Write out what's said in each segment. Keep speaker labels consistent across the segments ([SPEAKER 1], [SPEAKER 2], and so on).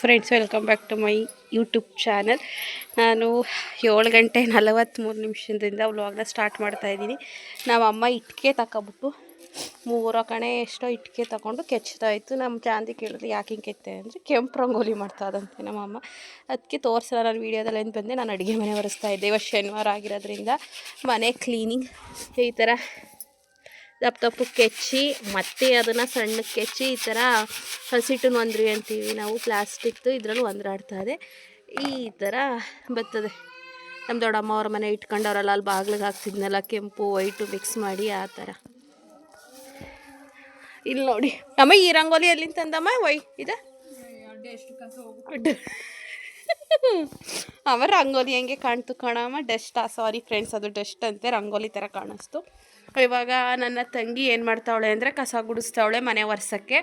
[SPEAKER 1] Friends welcome back to my YouTube channel ನಾನು ಏಳು ಗಂಟೆ ನಲವತ್ತ್ಮೂರು ನಿಮಿಷದಿಂದ ವ್ಲಾಗ್ನ ಸ್ಟಾರ್ಟ್ ಮಾಡ್ತಾ ಇದ್ದೀನಿ. ನಮ್ಮ ಅಮ್ಮ ಇಟ್ಟಿಗೆ ತಗೊಬಿಟ್ಟು ಮೂರೋ ಕಣೆ ಎಷ್ಟೋ ಇಟ್ಟಿಗೆ ತಗೊಂಡು ಕೆಚ್ತಾ ಇತ್ತು. ನಮ್ಮ ಚಾಂದಿ ಕೇಳಿದ್ರೆ ಯಾಕೆ ಹಿಂಗೆ ಕೆತ್ತೆ ಅಂದರೆ ಕೆಂಪು ರಂಗೋಲಿ ಮಾಡ್ತಾ ಇದಂತೆ ನಮ್ಮ ಅಮ್ಮ. ಅದಕ್ಕೆ ತೋರಿಸಲ್ಲ ನಾನು ವೀಡಿಯೋದಲ್ಲಿ ಏನು ಬಂದೆ? ನಾನು ಅಡುಗೆ ಮನೆ ಒರೆಸ್ತಾ ಇದ್ದೆ. ಇವತ್ತು ಶನಿವಾರ ಆಗಿರೋದ್ರಿಂದ ಮನೆ ಕ್ಲೀನಿಂಗ್ ಈ ಥರ ದಪ್ಪ ದಪ್ಪ ಕೆಚ್ಚಿ, ಮತ್ತೆ ಅದನ್ನು ಸಣ್ಣ ಕೆಚ್ಚಿ ಈ ಥರ ಹಸಿಟ್ಟು ಒಂದ್ರಿ ಅಂತೀವಿ ನಾವು, ಪ್ಲಾಸ್ಟಿಕ್ದು ಇದರಲ್ಲೂ ಒಂದ್ರಾಡ್ತಾ ಇದೆ. ಈ ಥರ ಬರ್ತದೆ. ನಮ್ಮ ದೊಡ್ಡಮ್ಮ ಅವ್ರ ಮನೆ ಇಟ್ಕೊಂಡವ್ರಲ್ಲ, ಅಲ್ಲಿ ಬಾಗ್ಲಿಗೆ ಹಾಕ್ತಿದ್ನಲ್ಲ, ಕೆಂಪು, ವೈಟು ಮಿಕ್ಸ್ ಮಾಡಿ ಆ ಥರ ಇಲ್ಲಿ ನೋಡಿ. ಅಮ್ಮ, ಈ ರಂಗೋಲಿ ಎಲ್ಲಿಂದ ತಂದಮ್ಮ? ವೈ, ಇದೆ. ಅವ ರಂಗೋಲಿ ಹೆಂಗೆ ಕಾಣ್ತು ಕಣಮ್ಮ? ಆ ಸಾರಿ ಫ್ರೆಂಡ್ಸ್ ಅದು ಡಸ್ಟ್ ಅಂತೆ, ರಂಗೋಲಿ ಥರ ಕಾಣಿಸ್ತು. ಇವಾಗ ನನ್ನ ತಂಗಿ ಏನು ಮಾಡ್ತಾವಳೆ ಅಂದರೆ ಕಸ ಗುಡಿಸ್ತಾವಳೆ ಮನೆ ಒರೆಸೋಕ್ಕೆ.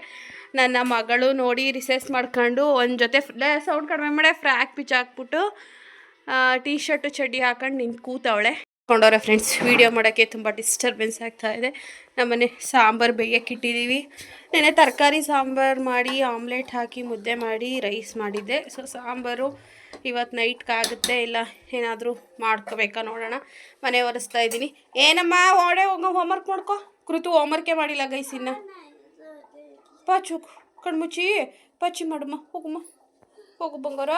[SPEAKER 1] ನನ್ನ ಮಗಳು ನೋಡಿ ರಿಸೆಸ್ ಮಾಡ್ಕೊಂಡು ಒಂದು ಜೊತೆ ಸೌಂಡ್ ಕಡಿಮೆ ಮಾಡಿ ಫ್ರ್ಯಾಕ್ ಪಿಚ್ ಹಾಕ್ಬಿಟ್ಟು ಟೀ ಶರ್ಟು ಚಡ್ಡಿ ಹಾಕೊಂಡು ನಿಂತು ಕೂತವಳೆ. ಕೊಂಡವ್ರೆ ಫ್ರೆಂಡ್ಸ್ ವೀಡಿಯೋ ಮಾಡೋಕ್ಕೆ ತುಂಬ ಡಿಸ್ಟರ್ಬೆನ್ಸ್ ಆಗ್ತಾ ಇದೆ. ನಮ್ಮನೆ ಸಾಂಬಾರು ಬೇಯಕ್ಕೆ ಇಟ್ಟಿದ್ದೀವಿ ನೆನೆ ತರಕಾರಿ ಸಾಂಬಾರು ಮಾಡಿ ಆಮ್ಲೆಟ್ ಹಾಕಿ ಮುದ್ದೆ ಮಾಡಿ ರೈಸ್ ಮಾಡಿದ್ದೆ. ಸೊ ಸಾಂಬಾರು ಇವತ್ತು ನೈಟ್ಗಾಗುತ್ತೆ ಇಲ್ಲ, ಏನಾದರೂ ಮಾಡ್ಕೋಬೇಕಾ ನೋಡೋಣ. ಮನೆ ಒರೆಸ್ತಾ ಇದ್ದೀನಿ. ಏನಮ್ಮ ಓಡೆ ಹೋಗೋ ಹೋಮ್ವರ್ಕ್ ಮಾಡ್ಕೊ. ಕೃತು ಹೋಮ್ವರ್ಕೇ ಮಾಡಿಲ್ಲ ಗೈಸ್ ಇನ್ನು. ಪಾಚು ಕಣ್ಮುಚ್ಚಿ ಪಚ್ಚಿ ಮಾಡಮ್ಮ, ಹೋಗಮ್ಮ. ಹೋಗು ಬಂಗಾರ.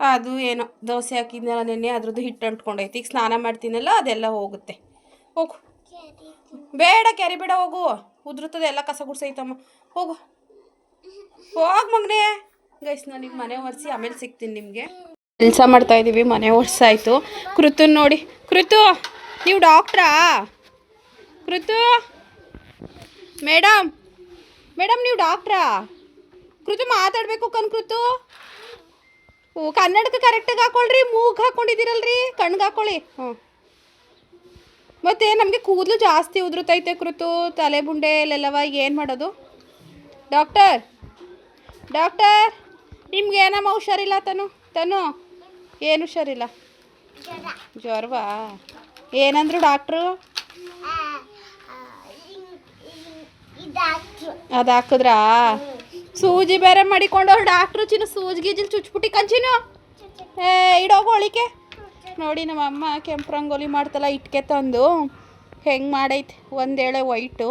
[SPEAKER 1] ಅದು ಏನೋ, ದೋಸೆ ಹಾಕಿದ್ನಲ್ಲ ನೆನ್ನೆ, ಅದ್ರದ್ದು ಹಿಟ್ಟು ಅಂಟ್ಕೊಂಡೈತಿ. ಈಗ ಸ್ನಾನ ಮಾಡ್ತೀನಲ್ಲ, ಅದೆಲ್ಲ ಹೋಗುತ್ತೆ. ಹೋಗು. ಬೇಡ ಕ್ಯಾರಿ ಬೇಡ, ಹೋಗು. ಉದುರುತ್ತದೆ ಎಲ್ಲ ಕಸ ಗುಡ್ಸೈತಮ್ಮ. ಹೋಗು. ಹೋಗ್ ಮಗನೇ. ಗೈಸ್ ನಾನೀಗ ಮನೆ ಒರೆಸಿ, ಆಮೇಲೆ ಸಿಗ್ತೀನಿ ನಿಮಗೆ. ಕೆಲಸ ಮಾಡ್ತಾ ಇದ್ದೀವಿ ಮನೆ ಒರ್ಸಾಯ್ತು. ಕೃತು ನೋಡಿ, ಕೃತು, ನೀವು ಡಾಕ್ಟ್ರಾ ಕೃತು, ಮೇಡಮ್ ಮೇಡಮ್, ನೀವು ಡಾಕ್ಟ್ರಾ ಕೃತು ಮಾತಾಡಬೇಕು ಕನ್ ಕೃತು. ಓ, ಕನ್ನಡಕ್ಕೆ ಕರೆಕ್ಟಾಗಿ ಹಾಕೊಳ್ರಿ, ಮೂಗ್ ಹಾಕೊಂಡಿದ್ದೀರಲ್ರಿ, ಕಣ್ಗೆ ಹಾಕೊಳ್ಳಿ. ಹ್ಞೂ ಮತ್ತೆ ನಮಗೆ ಕೂದಲು ಜಾಸ್ತಿ ಉದುರುತೈತೆ ಕೃತು, ತಲೆ ಬುಂಡೆಲೆಲ್ಲವ ಏನು ಮಾಡೋದು? ಡಾಕ್ಟರ್ ಡಾಕ್ಟರ್ ನಿಮ್ಗೆ ಏನಮ್ಮ ಹುಷಾರಿಲ್ಲ ತನು? ತನು? ಏನು ಹುಷಾರಿಲ್ಲ? ಜ್ವರವಾ? ಏನಂದ್ರು ಡಾಕ್ಟ್ರು? ಅದು ಹಾಕಿದ್ರಾ? ಸೂಜಿ ಬೇರೆ ಮಾಡಿಕೊಂಡವ್ರು ಡಾಕ್ಟ್ರು ಚಿನ್ನು ಸೂಜಿ ಗೀಜಿಲ್ ಚುಚ್ಬಿಟ್ಟು ಕಂಚಿನ ಏ ಇಡೋ ಹೋಳಿಕೆ. ನೋಡಿ ನಮ್ಮ ಅಮ್ಮ ಕೆಂಪು ರಂಗೋಲಿ ಮಾಡ್ತಲ್ಲ ಇಟ್ಕೆ ತಂದು. ಹೆಂಗೆ ಮಾಡೈತೆ? ಒಂದೇಳೆ ವೈಟು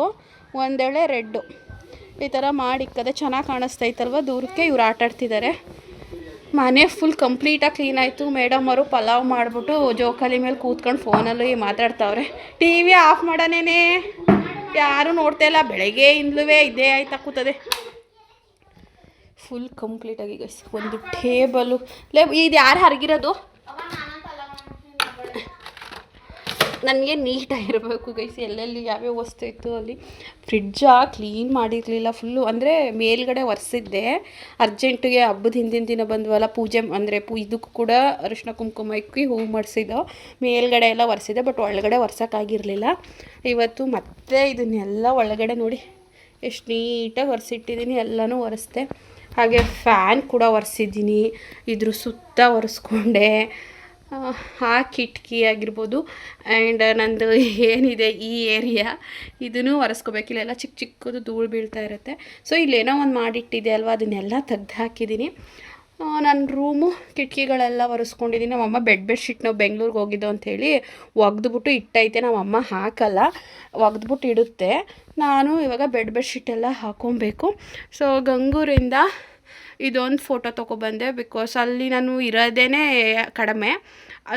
[SPEAKER 1] ಒಂದೇಳೆ ರೆಡ್ಡು ಈ ಥರ ಮಾಡಿಕ್ಕದೆ ಚೆನ್ನಾಗಿ ಕಾಣಿಸ್ತಾ ಇತ್ತಲ್ವ? ದೂರಕ್ಕೆ ಇವ್ರು ಆಟಾಡ್ತಿದ್ದಾರೆ ಮನೆ ಫುಲ್ ಕಂಪ್ಲೀಟಾಗಿ ಕ್ಲೀನ್ ಆಯಿತು. ಮೇಡಮ್ ಅವರು ಪಲಾವ್ ಮಾಡಿಬಿಟ್ಟು ಜೋಕಾಲಿ ಮೇಲೆ ಕೂತ್ಕೊಂಡು ಫೋನಲ್ಲಿ ಮಾತಾಡ್ತಾವ್ರೆ. ಟಿ ವಿ ಆಫ್ ಮಾಡೋನೇನೆ ಯಾರು ನೋಡ್ತಾ ಇಲ್ಲ. ಬೆಳಗ್ಗೆಯಿಂದಲೂ ಇದೇ ಆಯ್ತಾ ಕೂತದೆ. ಫುಲ್ ಕಂಪ್ಲೀಟಾಗಿ ಒಂದು ಟೇಬಲು ಲೇ, ಇದು ಯಾರು ಹರಗಿರೋದು? ನನಗೆ ನೀಟಾಗಿರಬೇಕು ಗೈಸ್ ಎಲ್ಲೆಲ್ಲಿ ಯಾವ್ಯಾವ ವಸ್ತು ಇತ್ತು ಅಲ್ಲಿ? ಫ್ರಿಡ್ಜ ಕ್ಲೀನ್ ಮಾಡಿರಲಿಲ್ಲ ಫುಲ್ಲು ಅಂದರೆ ಮೇಲ್ಗಡೆ ಒರೆಸಿದ್ದೆ. ಅರ್ಜೆಂಟಿಗೆ ಹಬ್ಬದ ಹಿಂದಿನ ದಿನ ಬಂದ್ವಲ್ಲ, ಪೂಜೆ ಅಂದರೆ ಪೂ, ಇದಕ್ಕೂ ಕೂಡ ಅರಿಶಿನ ಕುಂಕುಮ ಇಕ್ಕಿ ಹೂವು ಮಾಡಿಸಿದ್ದು. ಮೇಲ್ಗಡೆ ಎಲ್ಲ ಒರೆಸಿದ್ದೆ ಬಟ್ ಒಳಗಡೆ ಒರ್ಸೋಕ್ಕಾಗಿರಲಿಲ್ಲ ಇವತ್ತು ಮತ್ತೆ ಇದನ್ನೆಲ್ಲ ಒಳಗಡೆ ನೋಡಿ, ಎಷ್ಟು ನೀಟಾಗಿ ಒರೆಸಿಟ್ಟಿದ್ದೀನಿ ಎಲ್ಲನೂ ಒರೆಸ್ದೆ. ಹಾಗೆ ಫ್ಯಾನ್ ಕೂಡ ಒರೆಸಿದ್ದೀನಿ. ಇದ್ರ ಸುತ್ತ ಒರೆಸ್ಕೊಂಡೆ. ಆ, ಕಿಟಕಿ ಆಗಿರ್ಬೋದು ಆ್ಯಂಡ್ ನಂದು ಏನಿದೆ ಈ ಏರಿಯಾ ಇದನ್ನು ಒರೆಸ್ಕೋಬೇಕು. ಇಲ್ಲೆಲ್ಲ ಚಿಕ್ಕ ಚಿಕ್ಕದು ಧೂಳು ಬೀಳ್ತಾ ಇರುತ್ತೆ. ಸೊ ಇಲ್ಲೇನೋ ಒಂದು ಮಾಡಿಟ್ಟಿದೆ ಅಲ್ವಾ? ಅದನ್ನೆಲ್ಲ ತೆಗ್ದು ಹಾಕಿದ್ದೀನಿ. ನನ್ನ ರೂಮು ಕಿಟಕಿಗಳೆಲ್ಲ ಒರೆಸ್ಕೊಂಡಿದ್ದೀನಿ. ನಮ್ಮಮ್ಮ ಬೆಡ್ ಬೆಡ್ಶೀಟ್ ನಾವು ಬೆಂಗ್ಳೂರಿಗೆ ಹೋಗಿದ್ದೋ ಅಂಥೇಳಿ ಒಗೆದ್ಬಿಟ್ಟು ಇಟ್ಟೈತೆ. ನಮ್ಮಮ್ಮ ಹಾಕಲ್ಲ. ಒಗೆದ್ಬಿಟ್ಟು ಇಡುತ್ತೆ. ನಾನು ಇವಾಗ ಬೆಡ್ ಬೆಡ್ಶೀಟ್ ಎಲ್ಲ ಹಾಕೊಬೇಕು. ಸೊ ಗಂಗೂರಿಂದ ಇದೊಂದು ಫೋಟೋ ತೊಗೊಬಂದೆ ಬಿಕಾಸ್ ಅಲ್ಲಿ ನಾನು ಇರೋದೇ ಕಡಿಮೆ.